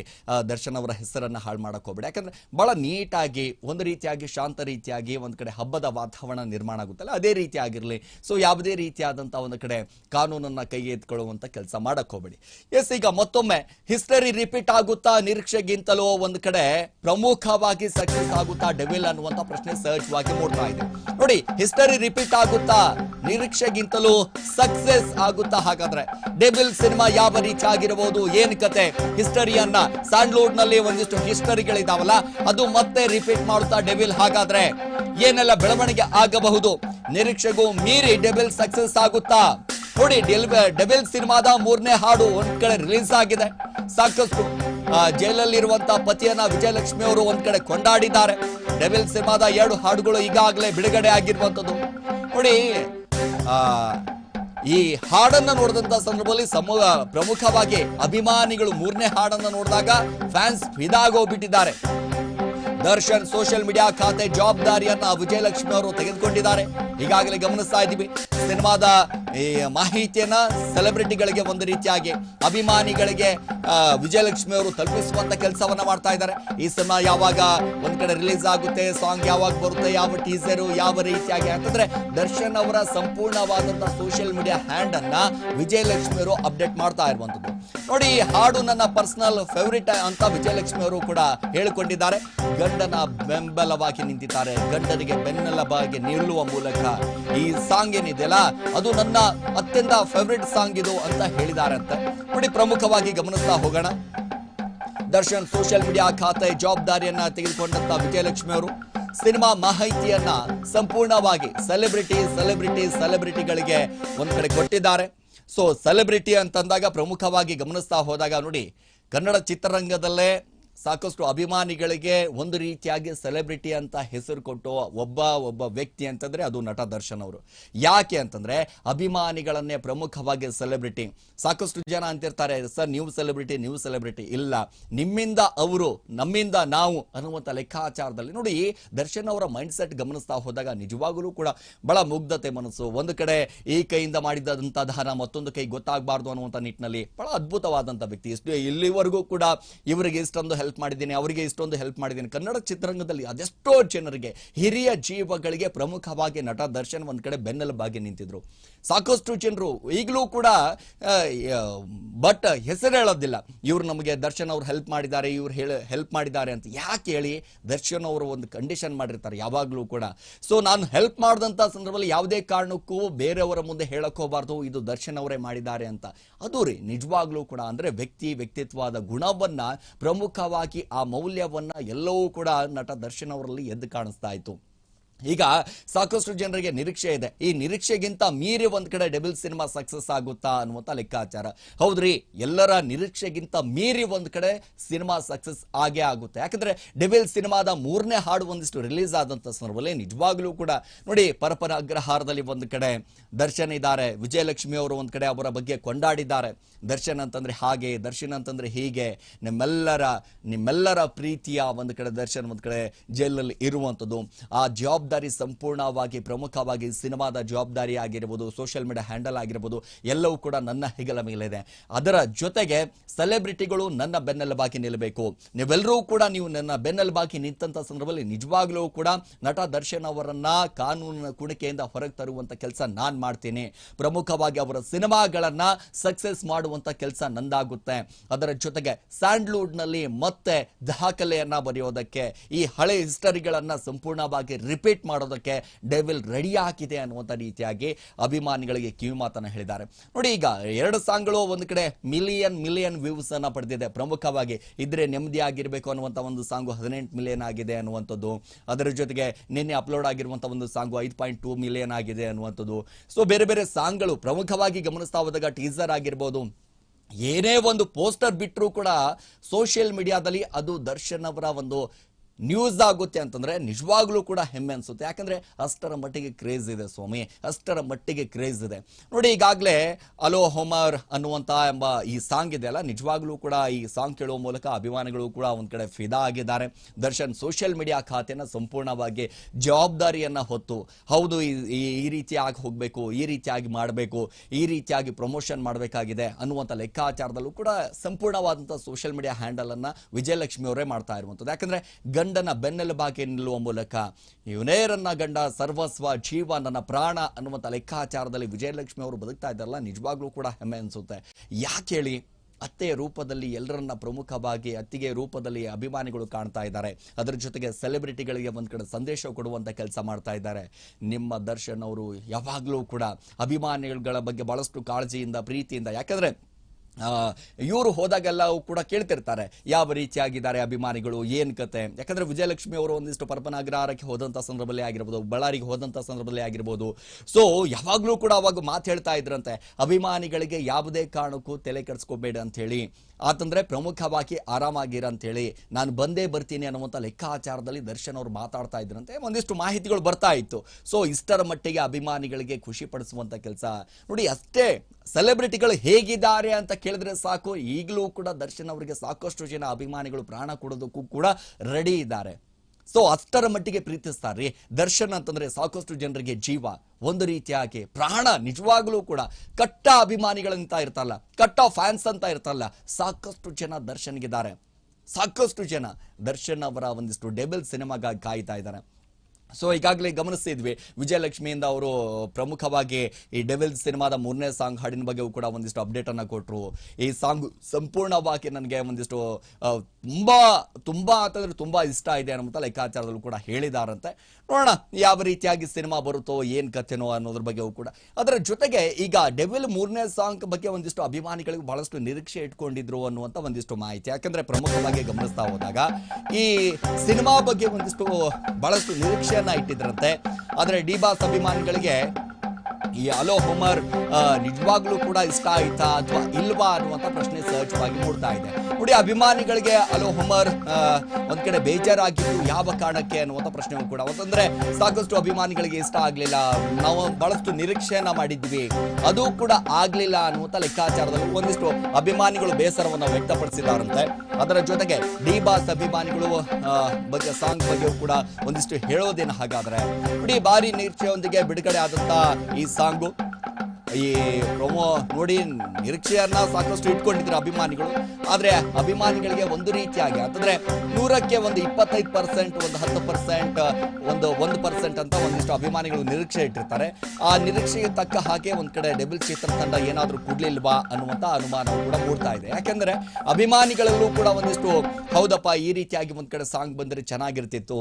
S1: ದರ್ಶನ್ ಅವರ ಹೆಸರನ್ನ ಹಾಳು ಮಾಡಕ್ ಹೋಗಬೇಡಿ. ಯಾಕಂದ್ರೆ ಬಹಳ ನೀಟಾಗಿ, ಒಂದು ರೀತಿಯಾಗಿ, ಶಾಂತ ರೀತಿಯಾಗಿ, ಒಂದ್ ಕಡೆ ಹಬ್ಬದ ವಾತಾವರಣ ನಿರ್ಮಾಣ ಆಗುತ್ತಲ್ಲ, ಅದೇ ರೀತಿ ಆಗಿರಲಿ. ಸೊ ಯಾವುದೇ ರೀತಿಯಾದಂಥ ಒಂದು ಕಡೆ ಕಾನೂನನ್ನ ಕೈಗೆ ಎತ್ಕೊಳ್ಳುವಂಥ ಕೆಲಸ ಮಾಡಕ್ಕೆ ಹೋಗಬೇಡಿ. ಎಸ್, ಈಗ ಮತ್ತೊಮ್ಮೆ ಹಿಸ್ಟರಿ ರಿಪೀಟ್ ಆಗುತ್ತಾ, ನಿರೀಕ್ಷೆಗಿಂತಲೂ ಒಂದು ಕಡೆ ಪ್ರಮುಖವಾಗಿ ಸಕ್ಸಸ್ ಆಗುತ್ತಾ ಡೆವಿಲ್ ಅನ್ನುವಂಥ ಪ್ರಶ್ನೆ ಸಹಜವಾಗಿ ಮೂಡ್ತಾ ಇದೆ. ನೋಡಿ ಹಿಸ್ಟರಿ ರಿಪೀಟ್ ಆಗುತ್ತಾ, ನಿರೀಕ್ಷೆಗಿಂತಲೂ ಸಕ್ಸಸ್ ಆಗುತ್ತಾ, ಹಾಗಾದ್ರೆ ಡೆವಿಲ್ ಸಿನಿಮಾ ಯಾವ ರೀತಿ ಆಗಿರಬಹುದು, ಏನ್ ಕತೆ? ಹಿಸ್ಟರಿಯನ್ನ ಸ್ಯಾಂಡ್ಲೂಡ್ನಲ್ಲಿ ಒಂದಿಷ್ಟು ಹಿಸ್ಟರಿಗಳಿದಾವಲ್ಲ ಅದು ಮತ್ತೆ ರಿಪೀಟ್ ಮಾಡುತ್ತಾ ಡೆವಿಲ್ ಹಾಗಾದ್ರೆ ಏನೆಲ್ಲ ಬೆಳವಣಿಗೆ ಆಗಬಹುದು? ನಿರೀಕ್ಷೆಗೂ ಮೀರಿ ಡೆಬಿಲ್ ಸಕ್ಸಸ್ ಆಗುತ್ತಾ? ನೋಡಿ, ಡೆಬಿಲ್ ಸಿನಿಮಾದ ಮೂರನೇ ಹಾಡು ಒಂದ್ ಕಡೆ ರಿಲೀಸ್ ಆಗಿದೆ. ಸಾಕಷ್ಟು ಜೈಲಲ್ಲಿ ಜೈಲಲ್ಲಿರುವಂತ ಪತಿಯನ್ನ ವಿಜಯಲಕ್ಷ್ಮಿ ಅವರು ಒಂದ್ ಕಡೆ ಕೊಂಡಾಡಿದ್ದಾರೆ. ಡೆಬಿಲ್ ಸಿನಿಮಾದ ಎರಡು ಹಾಡುಗಳು ಈಗಾಗಲೇ ಬಿಡುಗಡೆ ಆಗಿರುವಂತದ್ದು ನೋಡಿ, ಆ, ಈ ಹಾಡನ್ನ ನೋಡಿದಂತ ಸಂದರ್ಭದಲ್ಲಿ ಸಮೂಹ ಪ್ರಮುಖವಾಗಿ ಅಭಿಮಾನಿಗಳು ಮೂರನೇ ಹಾಡನ್ನ ನೋಡಿದಾಗ ಫ್ಯಾನ್ಸ್ ಫಿದಾಗೋಗ್ಬಿಟ್ಟಿದ್ದಾರೆ ದರ್ಶನ್ ಸೋಷಿಯಲ್ ಮೀಡಿಯಾ ಖಾತೆ ಜವಾಬ್ದಾರಿಯನ್ನ ವಿಜಯಲಕ್ಷ್ಮಿ ಅವರು ತೆಗೆದುಕೊಂಡಿದ್ದಾರೆ. ಈಗಾಗಲೇ ಗಮನಿಸ್ತಾ ಇದ್ದೀವಿ. ಸಿನಿಮಾದ, ಈ ಮಾಹಿತಿಯನ್ನ ಸೆಲೆಬ್ರಿಟಿಗಳಿಗೆ ಒಂದು ರೀತಿಯಾಗಿ, ಅಭಿಮಾನಿಗಳಿಗೆ ವಿಜಯಲಕ್ಷ್ಮಿ ಅವರು ತಲುಪಿಸುವಂತ ಕೆಲಸವನ್ನ ಮಾಡ್ತಾ ಇದ್ದಾರೆ. ಈ ಸಿನಿಮಾ ಯಾವಾಗ ಒಂದ್ ಕಡೆ ರಿಲೀಸ್ ಆಗುತ್ತೆ, ಸಾಂಗ್ ಯಾವಾಗ ಬರುತ್ತೆ, ಯಾವ ಟೀಸರು, ಯಾವ ರೀತಿಯಾಗಿ ಯಾಕಂದ್ರೆ ದರ್ಶನ್ ಅವರ ಸಂಪೂರ್ಣವಾದಂತಹ ಸೋಷಿಯಲ್ ಮೀಡಿಯಾ ಹ್ಯಾಂಡ್ ಅನ್ನ ವಿಜಯಲಕ್ಷ್ಮಿ ಅವರು ಅಪ್ಡೇಟ್ ಮಾಡ್ತಾ ಇರುವಂತದ್ದು. ನೋಡಿ ಹಾಡು ನನ್ನ ಪರ್ಸನಲ್ ಫೇವರಿಟ್ ಅಂತ ವಿಜಯಲಕ್ಷ್ಮಿ ಅವರು ಕೂಡ ಹೇಳಿಕೊಂಡಿದ್ದಾರೆ. ಗಂಡನ ಬೆಂಬಲವಾಗಿ ನಿಂತಿದ್ದಾರೆ. ಗಂಡನಿಗೆ ಬೆನ್ನೆಲಬಾಗಿ ನಿಲ್ಲುವ ಮೂಲಕ ಈ ಸಾಂಗ್ ಏನಿದೆಯಲ್ಲ, ಅದು ನನ್ನ ಅತ್ಯಂತ ಫೇವರಿಟ್ ಸಾಂಗ್ ಇದು ಅಂತ ಹೇಳಿದ್ದಾರೆ ಅಂತ ನೋಡಿ, ಪ್ರಮುಖವಾಗಿ ಗಮನಿಸ್ತಾ ಹೋಗೋಣ. ದರ್ಶನ್ ಸೋಷಿಯಲ್ ಮೀಡಿಯಾ ಖಾತೆ ಜವಾಬ್ದಾರಿಯನ್ನ ತೆಗೆದುಕೊಂಡಂತ ವಿಜಯಲಕ್ಷ್ಮಿ ಅವರು. ಸಿನಿಮಾ ಮಾಹಿತಿಯನ್ನ ಸಂಪೂರ್ಣವಾಗಿ ಸೆಲೆಬ್ರಿಟಿ ಸೆಲೆಬ್ರಿಟಿ, ಸೆಲೆಬ್ರಿಟಿಗಳಿಗೆ ಒಂದ್ ಕಡೆ ಕೊಟ್ಟಿದ್ದಾರೆ. ಸೊ ಸೆಲೆಬ್ರಿಟಿ ಅಂತಂದಾಗ ಪ್ರಮುಖವಾಗಿ ಗಮನಿಸ್ತಾ ಹೋದಾಗ ನೋಡಿ ಕನ್ನಡ ಚಿತ್ರರಂಗದಲ್ಲೇ ಸಾಕಷ್ಟು ಅಭಿಮಾನಿಗಳಿಗೆ ಒಂದು ರೀತಿಯಾಗಿ ಸೆಲೆಬ್ರಿಟಿ ಅಂತ ಹೆಸರು ಕೊಟ್ಟು ಒಬ್ಬ ಒಬ್ಬ ವ್ಯಕ್ತಿ ಅಂತಂದ್ರೆ ಅದು ನಟ ದರ್ಶನ್ ಅವರು. ಯಾಕೆ ಅಂತಂದ್ರೆ ಅಭಿಮಾನಿಗಳನ್ನೇ ಪ್ರಮುಖವಾಗಿ ಸೆಲೆಬ್ರಿಟಿ. ಸಾಕಷ್ಟು ಜನ ಅಂತಿರ್ತಾರೆ, ಸರ್, ನೀವು ಸೆಲೆಬ್ರಿಟಿ ನೀವು ಸೆಲೆಬ್ರಿಟಿ. ಇಲ್ಲ. ನಿಮ್ಮಿಂದ ಅವರು, ನಮ್ಮಿಂದ ನಾವು ಅನ್ನುವಂಥ ಲೆಕ್ಕಾಚಾರದಲ್ಲಿ ನೋಡಿ, ದರ್ಶನ್ ಅವರ ಮೈಂಡ್ ಸೆಟ್ ಗಮನಿಸ್ತಾ ಹೋದಾಗ ನಿಜವಾಗಲೂ ಕೂಡ ಬಹಳ ಮುಗ್ಧತೆ ಮನಸ್ಸು. ಒಂದು ಕಡೆ ಈ ಕೈಯಿಂದ ಮಾಡಿದಂಥ ದಾನ ಮತ್ತೊಂದು ಕೈ ಗೊತ್ತಾಗಬಾರ್ದು ಅನ್ನುವಂಥ ನಿಟ್ಟಿನಲ್ಲಿ ಬಹಳ ಅದ್ಭುತವಾದಂಥ ವ್ಯಕ್ತಿ. ಇಷ್ಟು ಇಲ್ಲಿವರೆಗೂ ಕೂಡ ಇವರಿಗೆ ಇಷ್ಟೊಂದು ಮಾಡಿದ್ದೀನಿ, ಅವರಿಗೆ ಇಷ್ಟೊಂದು ಹೆಲ್ಪ್ ಮಾಡಿದ್ದೀನಿ. ಕನ್ನಡ ಚಿತ್ರರಂಗದಲ್ಲಿ ಅದೆಷ್ಟೋ ಜನರಿಗೆ ಹಿರಿಯ ಜೀವಗಳಿಗೆ ಪ್ರಮುಖವಾಗಿ ನಟ ದರ್ಶನ್ ಒಂದು ಕಡೆ ಬೆನ್ನೆಲುಬಾಗಿ ನಿಂತಿದ್ರು. ಸಾಕಷ್ಟು ಜನರು ಈಗಲೂ ಕೂಡ ಬಟ್ ಹೆಸರು ಹೇಳೋದಿಲ್ಲ. ಇವ್ರು ನಮಗೆ ದರ್ಶನ್ ಅವ್ರು ಹೆಲ್ಪ್ ಮಾಡಿದ್ದಾರೆ, ಇವ್ರು ಹೆಲ್ಪ್ ಮಾಡಿದ್ದಾರೆ ಅಂತ ಯಾಕೆ ಹೇಳಿ ದರ್ಶನ್ ಅವರು ಒಂದು ಕಂಡೀಷನ್ ಮಾಡಿರ್ತಾರೆ ಯಾವಾಗಲೂ ಕೂಡ. ಸೊ ನಾನು ಹೆಲ್ಪ್ ಮಾಡಿದಂಥ ಸಂದರ್ಭದಲ್ಲಿ ಯಾವುದೇ ಕಾರಣಕ್ಕೂ ಬೇರೆಯವರ ಮುಂದೆ ಹೇಳಕ್ ಹೋಗಬಾರ್ದು, ಇದು ದರ್ಶನ್ ಅವರೇ ಮಾಡಿದ್ದಾರೆ ಅಂತ. ಅದು ರೀ, ನಿಜವಾಗ್ಲೂ ಕೂಡ. ಅಂದ್ರೆ ವ್ಯಕ್ತಿ, ವ್ಯಕ್ತಿತ್ವದ ಗುಣವನ್ನ ಪ್ರಮುಖವಾಗಿ ಆ ಮೌಲ್ಯವನ್ನ ಎಲ್ಲವೂ ಕೂಡ ನಟ ದರ್ಶನ್ ಅವರಲ್ಲಿ ಎದ್ದು ಕಾಣಿಸ್ತಾ ಇತ್ತು. ಈಗ ಸಾಕಷ್ಟು ಜನರಿಗೆ ನಿರೀಕ್ಷೆ ಇದೆ. ಈ ನಿರೀಕ್ಷೆಗಿಂತ ಮೀರಿ ಒಂದ್ ಕಡೆ ಡೆಬಿಲ್ ಸಿನಿಮಾ ಸಕ್ಸಸ್ ಆಗುತ್ತಾ ಅನ್ನುವಂತ ಲೆಕ್ಕಾಚಾರ. ಹೌದ್ರಿ, ಎಲ್ಲರ ನಿರೀಕ್ಷೆಗಿಂತ ಮೀರಿ ಒಂದ್ ಕಡೆ ಸಿನಿಮಾ ಸಕ್ಸಸ್ ಆಗೇ ಆಗುತ್ತೆ. ಯಾಕಂದ್ರೆ ಡೆಬಿಲ್ ಸಿನಿಮಾದ ಮೂರನೇ ಹಾಡು ಒಂದಿಷ್ಟು ರಿಲೀಸ್ ಆದಂತ ಸಂದರ್ಭದಲ್ಲಿ ನಿಜವಾಗ್ಲೂ ಕೂಡ ನೋಡಿ ಪರಪರ ಅಗ್ರಹಾರದಲ್ಲಿ ಒಂದು ಕಡೆ ದರ್ಶನ್ ಇದ್ದಾರೆ. ವಿಜಯಲಕ್ಷ್ಮಿ ಅವರು ಒಂದ್ ಕಡೆ ಅವರ ಬಗ್ಗೆ ಕೊಂಡಾಡಿದ್ದಾರೆ. ದರ್ಶನ್ ಅಂತಂದ್ರೆ ಹಾಗೆ, ದರ್ಶನ್ ಅಂತಂದ್ರೆ ಹೀಗೆ. ನಿಮ್ಮೆಲ್ಲರ ನಿಮ್ಮೆಲ್ಲರ ಪ್ರೀತಿಯ ಒಂದು ಕಡೆ ದರ್ಶನ್ ಒಂದು ಕಡೆ ಜೈಲಲ್ಲಿ ಇರುವಂಥದ್ದು. ಆ ಜವಾಬ್ದಾರಿ ಸಂಪೂರ್ಣವಾಗಿ, ಪ್ರಮುಖವಾಗಿ ಸಿನಿಮಾದ ಜವಾಬ್ದಾರಿ ಆಗಿರ್ಬೋದು ಸೋಷಿಯಲ್ ಮೀಡಿಯಾ ಹ್ಯಾಂಡಲ್ ಆಗಿರ್ಬೋದು, ಎಲ್ಲವೂ ಕೂಡ ನನ್ನ ಹೆಗಲ ಮೇಲಿದೆ. ಅದರ ಜೊತೆಗೆ ಸೆಲೆಬ್ರಿಟಿಗಳು ನನ್ನ ಬೆನ್ನೆಲುಬಾಗಿ ನಿಲ್ಲಬೇಕು. ನೀವೆಲ್ಲರೂ ಕೂಡ ನೀವು ನನ್ನ ಬೆನ್ನೆಲುಬಾಗಿ ನಿಂತಂತ ಸಂದರ್ಭದಲ್ಲಿ ನಿಜವಾಗ್ಲೂ ಕೂಡ ನಟ ದರ್ಶನ್ ಅವರನ್ನ ಕಾನೂನಿನ ಕುಣಿಕೆಯಿಂದ ಹೊರಗೆ ತರುವಂತ ಕೆಲಸ ನಾನು ಮಾಡ್ತೀನಿ. ಪ್ರಮುಖವಾಗಿ ಅವರ ಸಿನಿಮಾಗಳನ್ನ ಸಕ್ಸಸ್ ಮಾಡುವಂತ ಕೆಲಸ ನಂದಾಗುತ್ತೆ. ಅದರ ಜೊತೆಗೆ ಸ್ಯಾಂಡ್ಲ್ವುಡ್ನಲ್ಲಿ ಮತ್ತೆ ದಾಖಲೆಯನ್ನ ಬರೆಯೋದಕ್ಕೆ, ಈ ಹಳೆ ಹಿಸ್ಟರಿಗಳನ್ನ ಸಂಪೂರ್ಣವಾಗಿ ರಿಪೀಟ್ ಮಾಡೋದಕ್ಕೆ ಡೆವಿಲ್ ರೆಡಿ ಆಗಿದೆ ಅನ್ನುವಂಥ ರೀತಿಯಾಗಿ ಅಭಿಮಾನಿಗಳಿಗೆ ಕಿವಿ ಮಾತನ್ನ ಹೇಳಿದ್ದಾರೆ. ನೋಡಿ ಈಗ ಎರಡು ಸಾಂಗ್ಗಳು ಒಂದು ಕಡೆ ಮಿಲಿಯನ್ ಮಿಲಿಯನ್ ವ್ಯೂಸ್ ಅನ್ನ ಪಡೆದಿದೆ. ಪ್ರಮುಖವಾಗಿ ಇದ್ರೆ ನೆಮ್ಮದಿ ಆಗಿರಬೇಕು ಅನ್ನುವಂಥ ಒಂದು ಸಾಂಗು ಹದಿನೆಂಟು ಮಿಲಿಯನ್ ಆಗಿದೆ ಅನ್ನುವಂಥದ್ದು. ಅದರ ಜೊತೆಗೆ ನಿನ್ನೆ ಅಪ್ಲೋಡ್ ಆಗಿರುವಂಥ ಒಂದು ಸಾಂಗು ಐದು ಪಾಯಿಂಟ್ ಟೂ ಮಿಲಿಯನ್ ಆಗಿದೆ ಅನ್ನುವಂಥದ್ದು. ಸೊ ಬೇರೆ ಬೇರೆ ಸಾಂಗ್ಗಳು ಪ್ರಮುಖವಾಗಿ ಗಮನಿಸ್ತಾ ಹೋದಾಗ ಟೀಸರ್ ಆಗಿರ್ಬೋದು ಏನೇ ಒಂದು ಪೋಸ್ಟರ್ ಬಿಟ್ಟರೂ ಕೂಡ ಸೋಷಿಯಲ್ ಮೀಡಿಯಾದಲ್ಲಿ ಅದು ದರ್ಶನ್ ಅವರ ಒಂದು ನ್ಯೂಸ್ ಆಗುತ್ತೆ ಅಂತಂದ್ರೆ ನಿಜವಾಗ್ಲೂ ಕೂಡ ಹೆಮ್ಮೆ ಅನ್ಸುತ್ತೆ. ಯಾಕಂದ್ರೆ ಅಷ್ಟರ ಮಟ್ಟಿಗೆ ಕ್ರೇಜ್ ಇದೆ ಸ್ವಾಮಿ, ಅಷ್ಟರ ಮಟ್ಟಿಗೆ ಕ್ರೇಜ್ ಇದೆ. ನೋಡಿ, ಈಗಾಗಲೇ ಅಲೋ ಹೋಮರ್ ಅನ್ನುವಂತ ಎಂಬ ಈ ಸಾಂಗ್ ಇದೆ ಅಲ್ಲ, ನಿಜವಾಗ್ಲೂ ಕೂಡ ಈ ಸಾಂಗ್ ಕೇಳುವ ಮೂಲಕ ಅಭಿಮಾನಿಗಳು ಕೂಡ ಒಂದ್ ಕಡೆ ಫಿದಾ ಆಗಿದ್ದಾರೆ. ದರ್ಶನ್ ಸೋಷಿಯಲ್ ಮೀಡಿಯಾ ಖಾತೆಯನ್ನು ಸಂಪೂರ್ಣವಾಗಿ ಜವಾಬ್ದಾರಿಯನ್ನ ಹೊತ್ತು, ಹೌದು, ಈ- ರೀತಿಯಾಗಿ ಹೋಗ್ಬೇಕು, ಈ ರೀತಿಯಾಗಿ ಮಾಡಬೇಕು, ಈ ರೀತಿಯಾಗಿ ಪ್ರಮೋಷನ್ ಮಾಡಬೇಕಾಗಿದೆ ಅನ್ನುವಂಥ ಲೆಕ್ಕಾಚಾರದಲ್ಲೂ ಕೂಡ ಸಂಪೂರ್ಣವಾದಂಥ ಸೋಷಿಯಲ್ ಮೀಡಿಯಾ ಹ್ಯಾಂಡಲ್ ಅನ್ನ ವಿಜಯಲಕ್ಷ್ಮಿ ಅವರೇ ಮಾಡ್ತಾ ಇರುವಂಥದ್ದು ಯಾಕಂದ್ರೆ ಗಂಡನ ಬೆನ್ನೆಲುಬಾಗಿ ನಿಲ್ಲುವ ಮೂಲಕ ಇವನೇ ಗಂಡ ಸರ್ವಸ್ವ ಜೀವ ನನ್ನ ಪ್ರಾಣ ಅನ್ನುವಂಥ ಲೆಕ್ಕಾಚಾರದಲ್ಲಿ ವಿಜಯಲಕ್ಷ್ಮಿ ಅವರು ಬದುಕ್ತಾ ಇದ್ದಾರಲ್ಲ, ನಿಜವಾಗ್ಲೂ ಕೂಡ ಹೆಮ್ಮೆ ಅನಿಸುತ್ತೆ. ಯಾಕೆ ಹೇಳಿ? ಅತ್ತೆಯ ರೂಪದಲ್ಲಿ ಎಲ್ಲರನ್ನ ಪ್ರಮುಖವಾಗಿ ಅತ್ತಿಗೆ ರೂಪದಲ್ಲಿ ಅಭಿಮಾನಿಗಳು ಕಾಣ್ತಾ ಇದ್ದಾರೆ. ಅದರ ಜೊತೆಗೆ ಸೆಲೆಬ್ರಿಟಿಗಳಿಗೆ ಒಂದು ಕಡೆ ಸಂದೇಶ ಕೊಡುವಂಥ ಕೆಲಸ ಮಾಡ್ತಾ ಇದ್ದಾರೆ. ನಿಮ್ಮ ದರ್ಶನ್ ಅವರು ಯಾವಾಗಲೂ ಕೂಡ ಅಭಿಮಾನಿಗಳ ಬಗ್ಗೆ ಬಹಳಷ್ಟು ಕಾಳಜಿಯಿಂದ, ಪ್ರೀತಿಯಿಂದ, ಯಾಕಂದ್ರೆ ಇವರು ಹೋದಾಗೆಲ್ಲ ಕೂಡ ಕೇಳ್ತಿರ್ತಾರೆ, ಯಾವ ರೀತಿಯಾಗಿದ್ದಾರೆ ಅಭಿಮಾನಿಗಳು, ಏನು ಕತೆ. ಯಾಕಂದ್ರೆ ವಿಜಯಲಕ್ಷ್ಮಿ ಅವರು ಒಂದಿಷ್ಟು ಪರಪನಗ್ರಹಾರಕ್ಕೆ ಹೋದಂತ ಸಂದರ್ಭದಲ್ಲಿ ಆಗಿರ್ಬೋದು, ಬಳ್ಳಾರಿಗೆ ಹೋದಂಥ ಸಂದರ್ಭದಲ್ಲಿ ಆಗಿರ್ಬೋದು. ಸೊ ಯಾವಾಗಲೂ ಕೂಡ ಅವಾಗ ಮಾತು ಹೇಳ್ತಾ ಇದ್ರಂತೆ, ಅಭಿಮಾನಿಗಳಿಗೆ ಯಾವುದೇ ಕಾರಣಕ್ಕೂ ತಲೆ ಕೆಡಿಸ್ಕೋಬೇಡ ಅಂತ ಹೇಳಿ ಆತಂದ್ರೆ ಪ್ರಮುಖವಾಗಿ ಆರಾಮಾಗಿರ ಅಂತ ಹೇಳಿ ನಾನು ಬಂದೇ ಬರ್ತೀನಿ ಅನ್ನುವಂಥ ಲೆಕ್ಕಾಚಾರದಲ್ಲಿ ದರ್ಶನ್ ಅವರು ಮಾತಾಡ್ತಾ ಇದ್ರಂತೆ ಒಂದಿಷ್ಟು ಮಾಹಿತಿಗಳು ಬರ್ತಾ ಇತ್ತು. ಸೊ ಇಷ್ಟರ ಮಟ್ಟಿಗೆ ಅಭಿಮಾನಿಗಳಿಗೆ ಖುಷಿ ಪಡಿಸುವಂಥ ಕೆಲಸ. ನೋಡಿ, ಅಷ್ಟೇ ಸೆಲೆಬ್ರಿಟಿಗಳು ಹೇಗಿದ್ದಾರೆ ಅಂತ ಕೇಳಿದ್ರೆ ಸಾಕು. ಈಗಲೂ ಕೂಡ ದರ್ಶನ್ ಅವರಿಗೆ ಸಾಕಷ್ಟು ಜನ ಅಭಿಮಾನಿಗಳು ಪ್ರಾಣ ಕೊಡೋದಕ್ಕೂ ಕೂಡ ರೆಡಿ ಇದ್ದಾರೆ. ಸೊ ಅಷ್ಟರ ಮಟ್ಟಿಗೆ ಪ್ರೀತಿಸ್ತಾರೆ. ದರ್ಶನ್ ಅಂತಂದ್ರೆ ಸಾಕಷ್ಟು ಜನರಿಗೆ ಜೀವ. ಒಂದು ರೀತಿಯಾಗಿ ಪ್ರಾಣ ನಿಜವಾಗ್ಲೂ ಕೂಡ ಕಟ್ಟ ಅಭಿಮಾನಿಗಳಂತ ಇರ್ತಲ್ಲ ಕಟ್ಟ ಫ್ಯಾನ್ಸ್ ಅಂತ ಇರ್ತಲ್ಲ ಸಾಕಷ್ಟು ಜನ ದರ್ಶನ್ಗಿದ್ದಾರೆ. ಸಾಕಷ್ಟು ಜನ ದರ್ಶನ್ ಅವರ ಒಂದಿಷ್ಟು ಡೆಬಲ್ ಸಿನಿಮಾಗಾಗಿ ಕಾಯ್ತಾ ಇದ್ದಾರೆ. ಸೊ ಈಗಾಗಲೇ ಗಮನಿಸ್ತಿದ್ವಿ ವಿಜಯಲಕ್ಷ್ಮಿಯಿಂದ ಅವರು ಪ್ರಮುಖವಾಗಿ ಈ ಡೆವಿಲ್ ಸಿನಿಮಾದ ಮೂರನೇ ಸಾಂಗ್ ಹಾಡಿನ ಬಗ್ಗೆ ಕೂಡ ಒಂದಿಷ್ಟು ಅಪ್ಡೇಟ್ ಅನ್ನ ಕೊಟ್ಟರು ಈ ಸಾಂಗ್ ಸಂಪೂರ್ಣವಾಗಿ ನನಗೆ ಒಂದಿಷ್ಟು ತುಂಬಾ ತುಂಬಾ ಅಂತಂದ್ರೆ ತುಂಬಾ ಇಷ್ಟ ಇದೆ ಅನ್ನುವಂಥ ಲೆಕ್ಕಾಚಾರದಲ್ಲೂ ಕೂಡ ಹೇಳಿದಾರಂತೆ. ನೋಡೋಣ, ಯಾವ ರೀತಿಯಾಗಿ ಸಿನಿಮಾ ಬರುತ್ತೋ, ಏನ್ ಕಥೆನೋ ಅನ್ನೋದ್ರ ಬಗ್ಗೆಯೂ ಕೂಡ. ಅದರ ಜೊತೆಗೆ ಈಗ ಡೆವಿಲ್ ಮೂರನೇ ಸಾಂಗ್ ಬಗ್ಗೆ ಒಂದಿಷ್ಟು ಅಭಿಮಾನಿಗಳಿಗೆ ಬಹಳಷ್ಟು ನಿರೀಕ್ಷೆ ಇಟ್ಕೊಂಡಿದ್ರು ಅನ್ನುವಂಥ ಒಂದಿಷ್ಟು ಮಾಹಿತಿ. ಯಾಕಂದ್ರೆ ಪ್ರಮುಖವಾಗಿ ಗಮನಿಸ್ತಾ ಹೋದಾಗ ಈ ಸಿನಿಮಾ ಬಗ್ಗೆ ಒಂದಿಷ್ಟು ಬಹಳಷ್ಟು ನಿರೀಕ್ಷೆಯನ್ನ ಇಟ್ಟಿದ್ರಂತೆ. ಆದ್ರೆ ಡಿ ಬಾಸ್ ಅಭಿಮಾನಿಗಳಿಗೆ ಈ ಅಲೋ ಹೋಮರ್ ನಿಜವಾಗ್ಲೂ ಕೂಡ ಇಷ್ಟ ಆಯ್ತಾ ಅಥವಾ ಇಲ್ವಾ ಅನ್ನುವಂಥ ಪ್ರಶ್ನೆ ಸಹಜವಾಗಿ ಮೂಡ್ತಾ ಇದೆ ನೋಡಿ, ಅಭಿಮಾನಿಗಳಿಗೆ ಅಲೋ ಹೋಮರ್ ಒಂದ್ ಕಡೆ ಬೇಜಾರಾಗಿದ್ದು ಯಾವ ಕಾರಣಕ್ಕೆ ಅನ್ನುವಂಥ ಪ್ರಶ್ನೆಯೂ ಕೂಡ. ಅಂತಂದ್ರೆ ಸಾಕಷ್ಟು ಅಭಿಮಾನಿಗಳಿಗೆ ಇಷ್ಟ ಆಗ್ಲಿಲ್ಲ. ನಾವು ಬಹಳಷ್ಟು ನಿರೀಕ್ಷೆಯನ್ನ ಮಾಡಿದ್ವಿ. ಅದು ಕೂಡ ಆಗ್ಲಿಲ್ಲ ಅನ್ನುವಂಥ ಲೆಕ್ಕಾಚಾರದಲ್ಲಿ ಒಂದಿಷ್ಟು ಅಭಿಮಾನಿಗಳು ಬೇಸರವನ್ನ ವ್ಯಕ್ತಪಡಿಸಿದಾರಂತೆ ಅದರ ಜೊತೆಗೆ ಡಿ ಬಾಸ್ ಅಭಿಮಾನಿಗಳು ಬಗ್ಗೆ, ಸಾಂಗ್ ಬಗ್ಗೆಯೂ ಕೂಡ ಒಂದಿಷ್ಟು ಹೇಳೋದೇನು ಹಾಗಾದ್ರೆ? ನೋಡಿ, ಭಾರಿ ನಿರೀಕ್ಷೆಯೊಂದಿಗೆ ಬಿಡುಗಡೆ ಆದಂತ ಈ ಸಾಂಗು. ಈ ಪ್ರೊಮೋ ನೋಡಿ, ನಿರೀಕ್ಷೆಯನ್ನ ಸಾಕಷ್ಟು ಇಟ್ಕೊಂಡಿದ್ರು ಅಭಿಮಾನಿಗಳು. ಆದ್ರೆ ಅಭಿಮಾನಿಗಳಿಗೆ ಒಂದು ರೀತಿಯಾಗಿ ಅಂತಂದ್ರೆ ನೂರಕ್ಕೆ ಒಂದು ಇಪ್ಪತ್ತೈದು ಪರ್ಸೆಂಟ್, ಒಂದು ಹತ್ತು ಪರ್ಸೆಂಟ್, ಒಂದು ಒಂದು ಪರ್ಸೆಂಟ್ ಅಂತ ಒಂದಿಷ್ಟು ಅಭಿಮಾನಿಗಳು ನಿರೀಕ್ಷೆ ಇಟ್ಟಿರ್ತಾರೆ. ಆ ನಿರೀಕ್ಷೆಗೆ ತಕ್ಕ ಹಾಗೆ ಒಂದ್ ಕಡೆ ಡೆಬಿಲ್ ಚಿತ್ರತಂಡ ಏನಾದ್ರೂ ಕೊಡ್ಲಿಲ್ವಾ ಅನ್ನುವಂತ ಅನುಮಾನ ಕೂಡ ಮೂಡ್ತಾ ಇದೆ. ಯಾಕೆಂದ್ರೆ ಅಭಿಮಾನಿಗಳಲ್ಲೂ ಕೂಡ ಒಂದಿಷ್ಟು, ಹೌದಪ್ಪ, ಈ ರೀತಿಯಾಗಿ ಒಂದ್ ಕಡೆ ಸಾಂಗ್ ಬಂದರೆ ಚೆನ್ನಾಗಿರ್ತಿತ್ತು.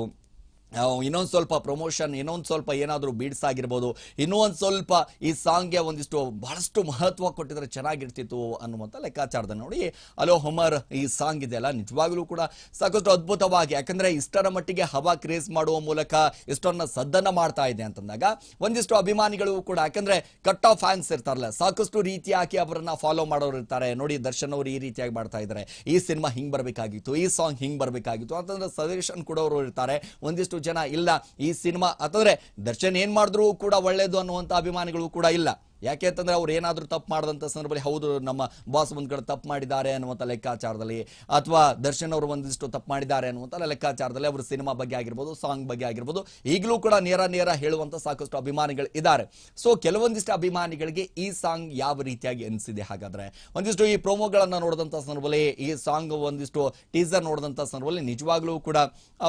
S1: ಇನ್ನೊಂದ್ ಸ್ವಲ್ಪ ಪ್ರಮೋಷನ್ ಇನ್ನೊಂದು ಸ್ವಲ್ಪ ಏನಾದರೂ ಬೀಡ್ಸ್ ಆಗಿರ್ಬೋದು, ಇನ್ನೂ ಒಂದು ಸ್ವಲ್ಪ ಈ ಸಾಂಗ್ಗೆ ಒಂದಿಷ್ಟು ಬಹಳಷ್ಟು ಮಹತ್ವ ಕೊಟ್ಟಿದ್ರೆ ಚೆನ್ನಾಗಿರ್ತಿತ್ತು ಅನ್ನುವಂಥ ಲೆಕ್ಕಾಚಾರದ ನೋಡಿ. ಅಲೋ ಹೊಮರ್, ಈ ಸಾಂಗ್ ಇದೆಯಲ್ಲ ನಿಜವಾಗ್ಲೂ ಕೂಡ ಸಾಕಷ್ಟು ಅದ್ಭುತವಾಗಿ, ಯಾಕಂದರೆ ಇಷ್ಟರ ಮಟ್ಟಿಗೆ ಹವಾ ಕ್ರೇಸ್ ಮಾಡುವ ಮೂಲಕ ಇಷ್ಟನ್ನ ಸದ್ದನ್ನು ಮಾಡ್ತಾ ಇದೆ ಅಂತಂದಾಗ ಒಂದಿಷ್ಟು ಅಭಿಮಾನಿಗಳು ಕೂಡ, ಯಾಕಂದರೆ ಕಟ್ ಆಫ್ ಫ್ಯಾನ್ಸ್ ಇರ್ತಾರಲ್ಲ, ಸಾಕಷ್ಟು ರೀತಿಯಾಗಿ ಅವರನ್ನು ಫಾಲೋ ಮಾಡೋರು ಇರ್ತಾರೆ. ನೋಡಿ, ದರ್ಶನ್ ಅವರು ಈ ರೀತಿಯಾಗಿ ಮಾಡ್ತಾ ಇದ್ದಾರೆ. ಈ ಸಿನಿಮಾ ಹಿಂಗೆ ಬರಬೇಕಾಗಿತ್ತು, ಈ ಸಾಂಗ್ ಹಿಂಗೆ ಬರಬೇಕಾಗಿತ್ತು ಅಂತಂದ್ರೆ ಸಜೆಷನ್ ಕೊಡೋರು ಇರ್ತಾರೆ. ಒಂದಿಷ್ಟು ಜನ ಇಲ್ಲ ಈ ಸಿನಿಮಾ. ಅಂತಂದ್ರೆ ದರ್ಶನ್ ಏನ್ ಮಾಡಿದ್ರು ಕೂಡ ಒಳ್ಳೇದು ಅನ್ನುವಂತ ಅಭಿಮಾನಿಗಳು ಕೂಡ ಇಲ್ಲ. ಯಾಕೆ ಅಂತಂದ್ರೆ ಅವ್ರು ಏನಾದರೂ ತಪ್ಪು ಮಾಡಿದಂಥ ಸಂದರ್ಭದಲ್ಲಿ ಹೌದು, ನಮ್ಮ ಬಾಸ್ ಒಂದು ಕಡೆ ತಪ್ಪು ಮಾಡಿದ್ದಾರೆ ಅನ್ನುವಂಥ ಲೆಕ್ಕಾಚಾರದಲ್ಲಿ, ಅಥವಾ ದರ್ಶನ್ ಅವರು ಒಂದಿಷ್ಟು ತಪ್ಪು ಮಾಡಿದ್ದಾರೆ ಅನ್ನುವಂಥ ಲೆಕ್ಕಾಚಾರದಲ್ಲಿ ಅವರು ಸಿನಿಮಾ ಬಗ್ಗೆ ಆಗಿರ್ಬೋದು ಸಾಂಗ್ ಬಗ್ಗೆ ಆಗಿರ್ಬೋದು, ಈಗಲೂ ಕೂಡ ನೇರ ನೇರ ಹೇಳುವಂತ ಸಾಕಷ್ಟು ಅಭಿಮಾನಿಗಳು ಇದ್ದಾರೆ. ಸೊ ಕೆಲವೊಂದಿಷ್ಟು ಅಭಿಮಾನಿಗಳಿಗೆ ಈ ಸಾಂಗ್ ಯಾವ ರೀತಿಯಾಗಿ ಅನಿಸಿದೆ ಹಾಗಾದ್ರೆ? ಒಂದಿಷ್ಟು ಈ ಪ್ರೋಮೋಗಳನ್ನ ನೋಡಿದಂಥ ಸಂದರ್ಭದಲ್ಲಿ, ಈ ಸಾಂಗ್ ಒಂದಿಷ್ಟು ಟೀಸರ್ ನೋಡಿದಂಥ ಸಂದರ್ಭದಲ್ಲಿ ನಿಜವಾಗ್ಲೂ ಕೂಡ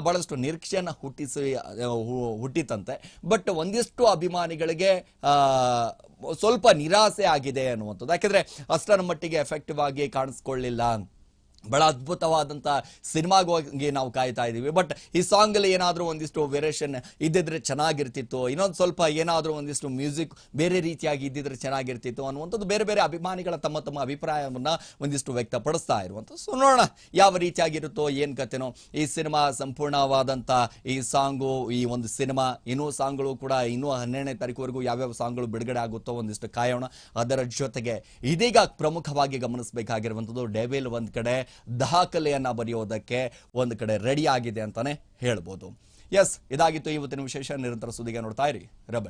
S1: ಬಹಳಷ್ಟು ನಿರೀಕ್ಷೆಯನ್ನ ಹುಟ್ಟಿಸಿ ಹುಟ್ಟಿತಂತೆ. ಬಟ್ ಒಂದಿಷ್ಟು ಅಭಿಮಾನಿಗಳಿಗೆ ಸ್ವಲ್ಪ ನಿರಾಸೆ ಆಗಿದೆ ಅನ್ನುವಂಥದ್ದು. ಯಾಕೆಂದ್ರೆ ಅಷ್ಟರ ಮಟ್ಟಿಗೆ ಎಫೆಕ್ಟಿವ್ ಆಗಿ ಕಾಣಿಸ್ಕೊಳ್ಳಿಲ್ಲ. ಬಹಳ ಅದ್ಭುತವಾದಂಥ ಸಿನಿಮಾಗೆ ನಾವು ಕಾಯ್ತಾ ಇದ್ದೀವಿ ಬಟ್ ಈ ಸಾಂಗ್ ಅಲ್ಲಿ ಏನಾದರೂ ಒಂದಿಷ್ಟು ವೇರಿಯೇಷನ್ ಇದ್ದಿದ್ರೆ ಚೆನ್ನಾಗಿರ್ತಿತ್ತು. ಇನ್ನೊಂದು ಸ್ವಲ್ಪ ಏನಾದರೂ ಒಂದಿಷ್ಟು ಮ್ಯೂಸಿಕ್ ಬೇರೆ ರೀತಿಯಾಗಿ ಇದ್ದಿದ್ರೆ ಚೆನ್ನಾಗಿರ್ತಿತ್ತು ಅನ್ನುವಂಥದ್ದು ಬೇರೆ ಬೇರೆ ಅಭಿಮಾನಿಗಳ ತಮ್ಮ ತಮ್ಮ ಅಭಿಪ್ರಾಯವನ್ನು ಒಂದಿಷ್ಟು ವ್ಯಕ್ತಪಡಿಸ್ತಾ ಇರುವಂಥದ್ದು. ಸೊ ನೋಡೋಣ ಯಾವ ರೀತಿಯಾಗಿರುತ್ತೋ ಏನು ಕತೆನೋ. ಈ ಸಿನಿಮಾ ಸಂಪೂರ್ಣವಾದಂಥ ಈ ಸಾಂಗು, ಈ ಒಂದು ಸಿನಿಮಾ, ಇನ್ನೂ ಸಾಂಗ್ಗಳು ಕೂಡ ಇನ್ನೂ ಹನ್ನೆರಡನೇ ತಾರೀಕುವರೆಗೂ ಯಾವ್ಯಾವ ಸಾಂಗ್ಗಳು ಬಿಡುಗಡೆ ಆಗುತ್ತೋ ಒಂದಿಷ್ಟು ಕಾಯೋಣ. ಅದರ ಜೊತೆಗೆ ಇದೀಗ ಪ್ರಮುಖವಾಗಿ ಗಮನಿಸಬೇಕಾಗಿರುವಂಥದ್ದು ಡೇವಿಲ್ ಒಂದ್ ಕಡೆ ದಾಖಲೆಯನ್ನ ಬರೆಯೋದಕ್ಕೆ ಒಂದು ಕಡೆ ರೆಡಿ ಆಗಿದೆ ಅಂತಾನೆ ಹೇಳ್ಬೋದು. ಎಸ್ ಇದಾಗಿತ್ತು ಇವತ್ತಿನ ವಿಶೇಷ. ನಿರಂತರ ಸುದ್ದಿಗೆ ನೋಡ್ತಾ ಇರಿ. ರಬಲ್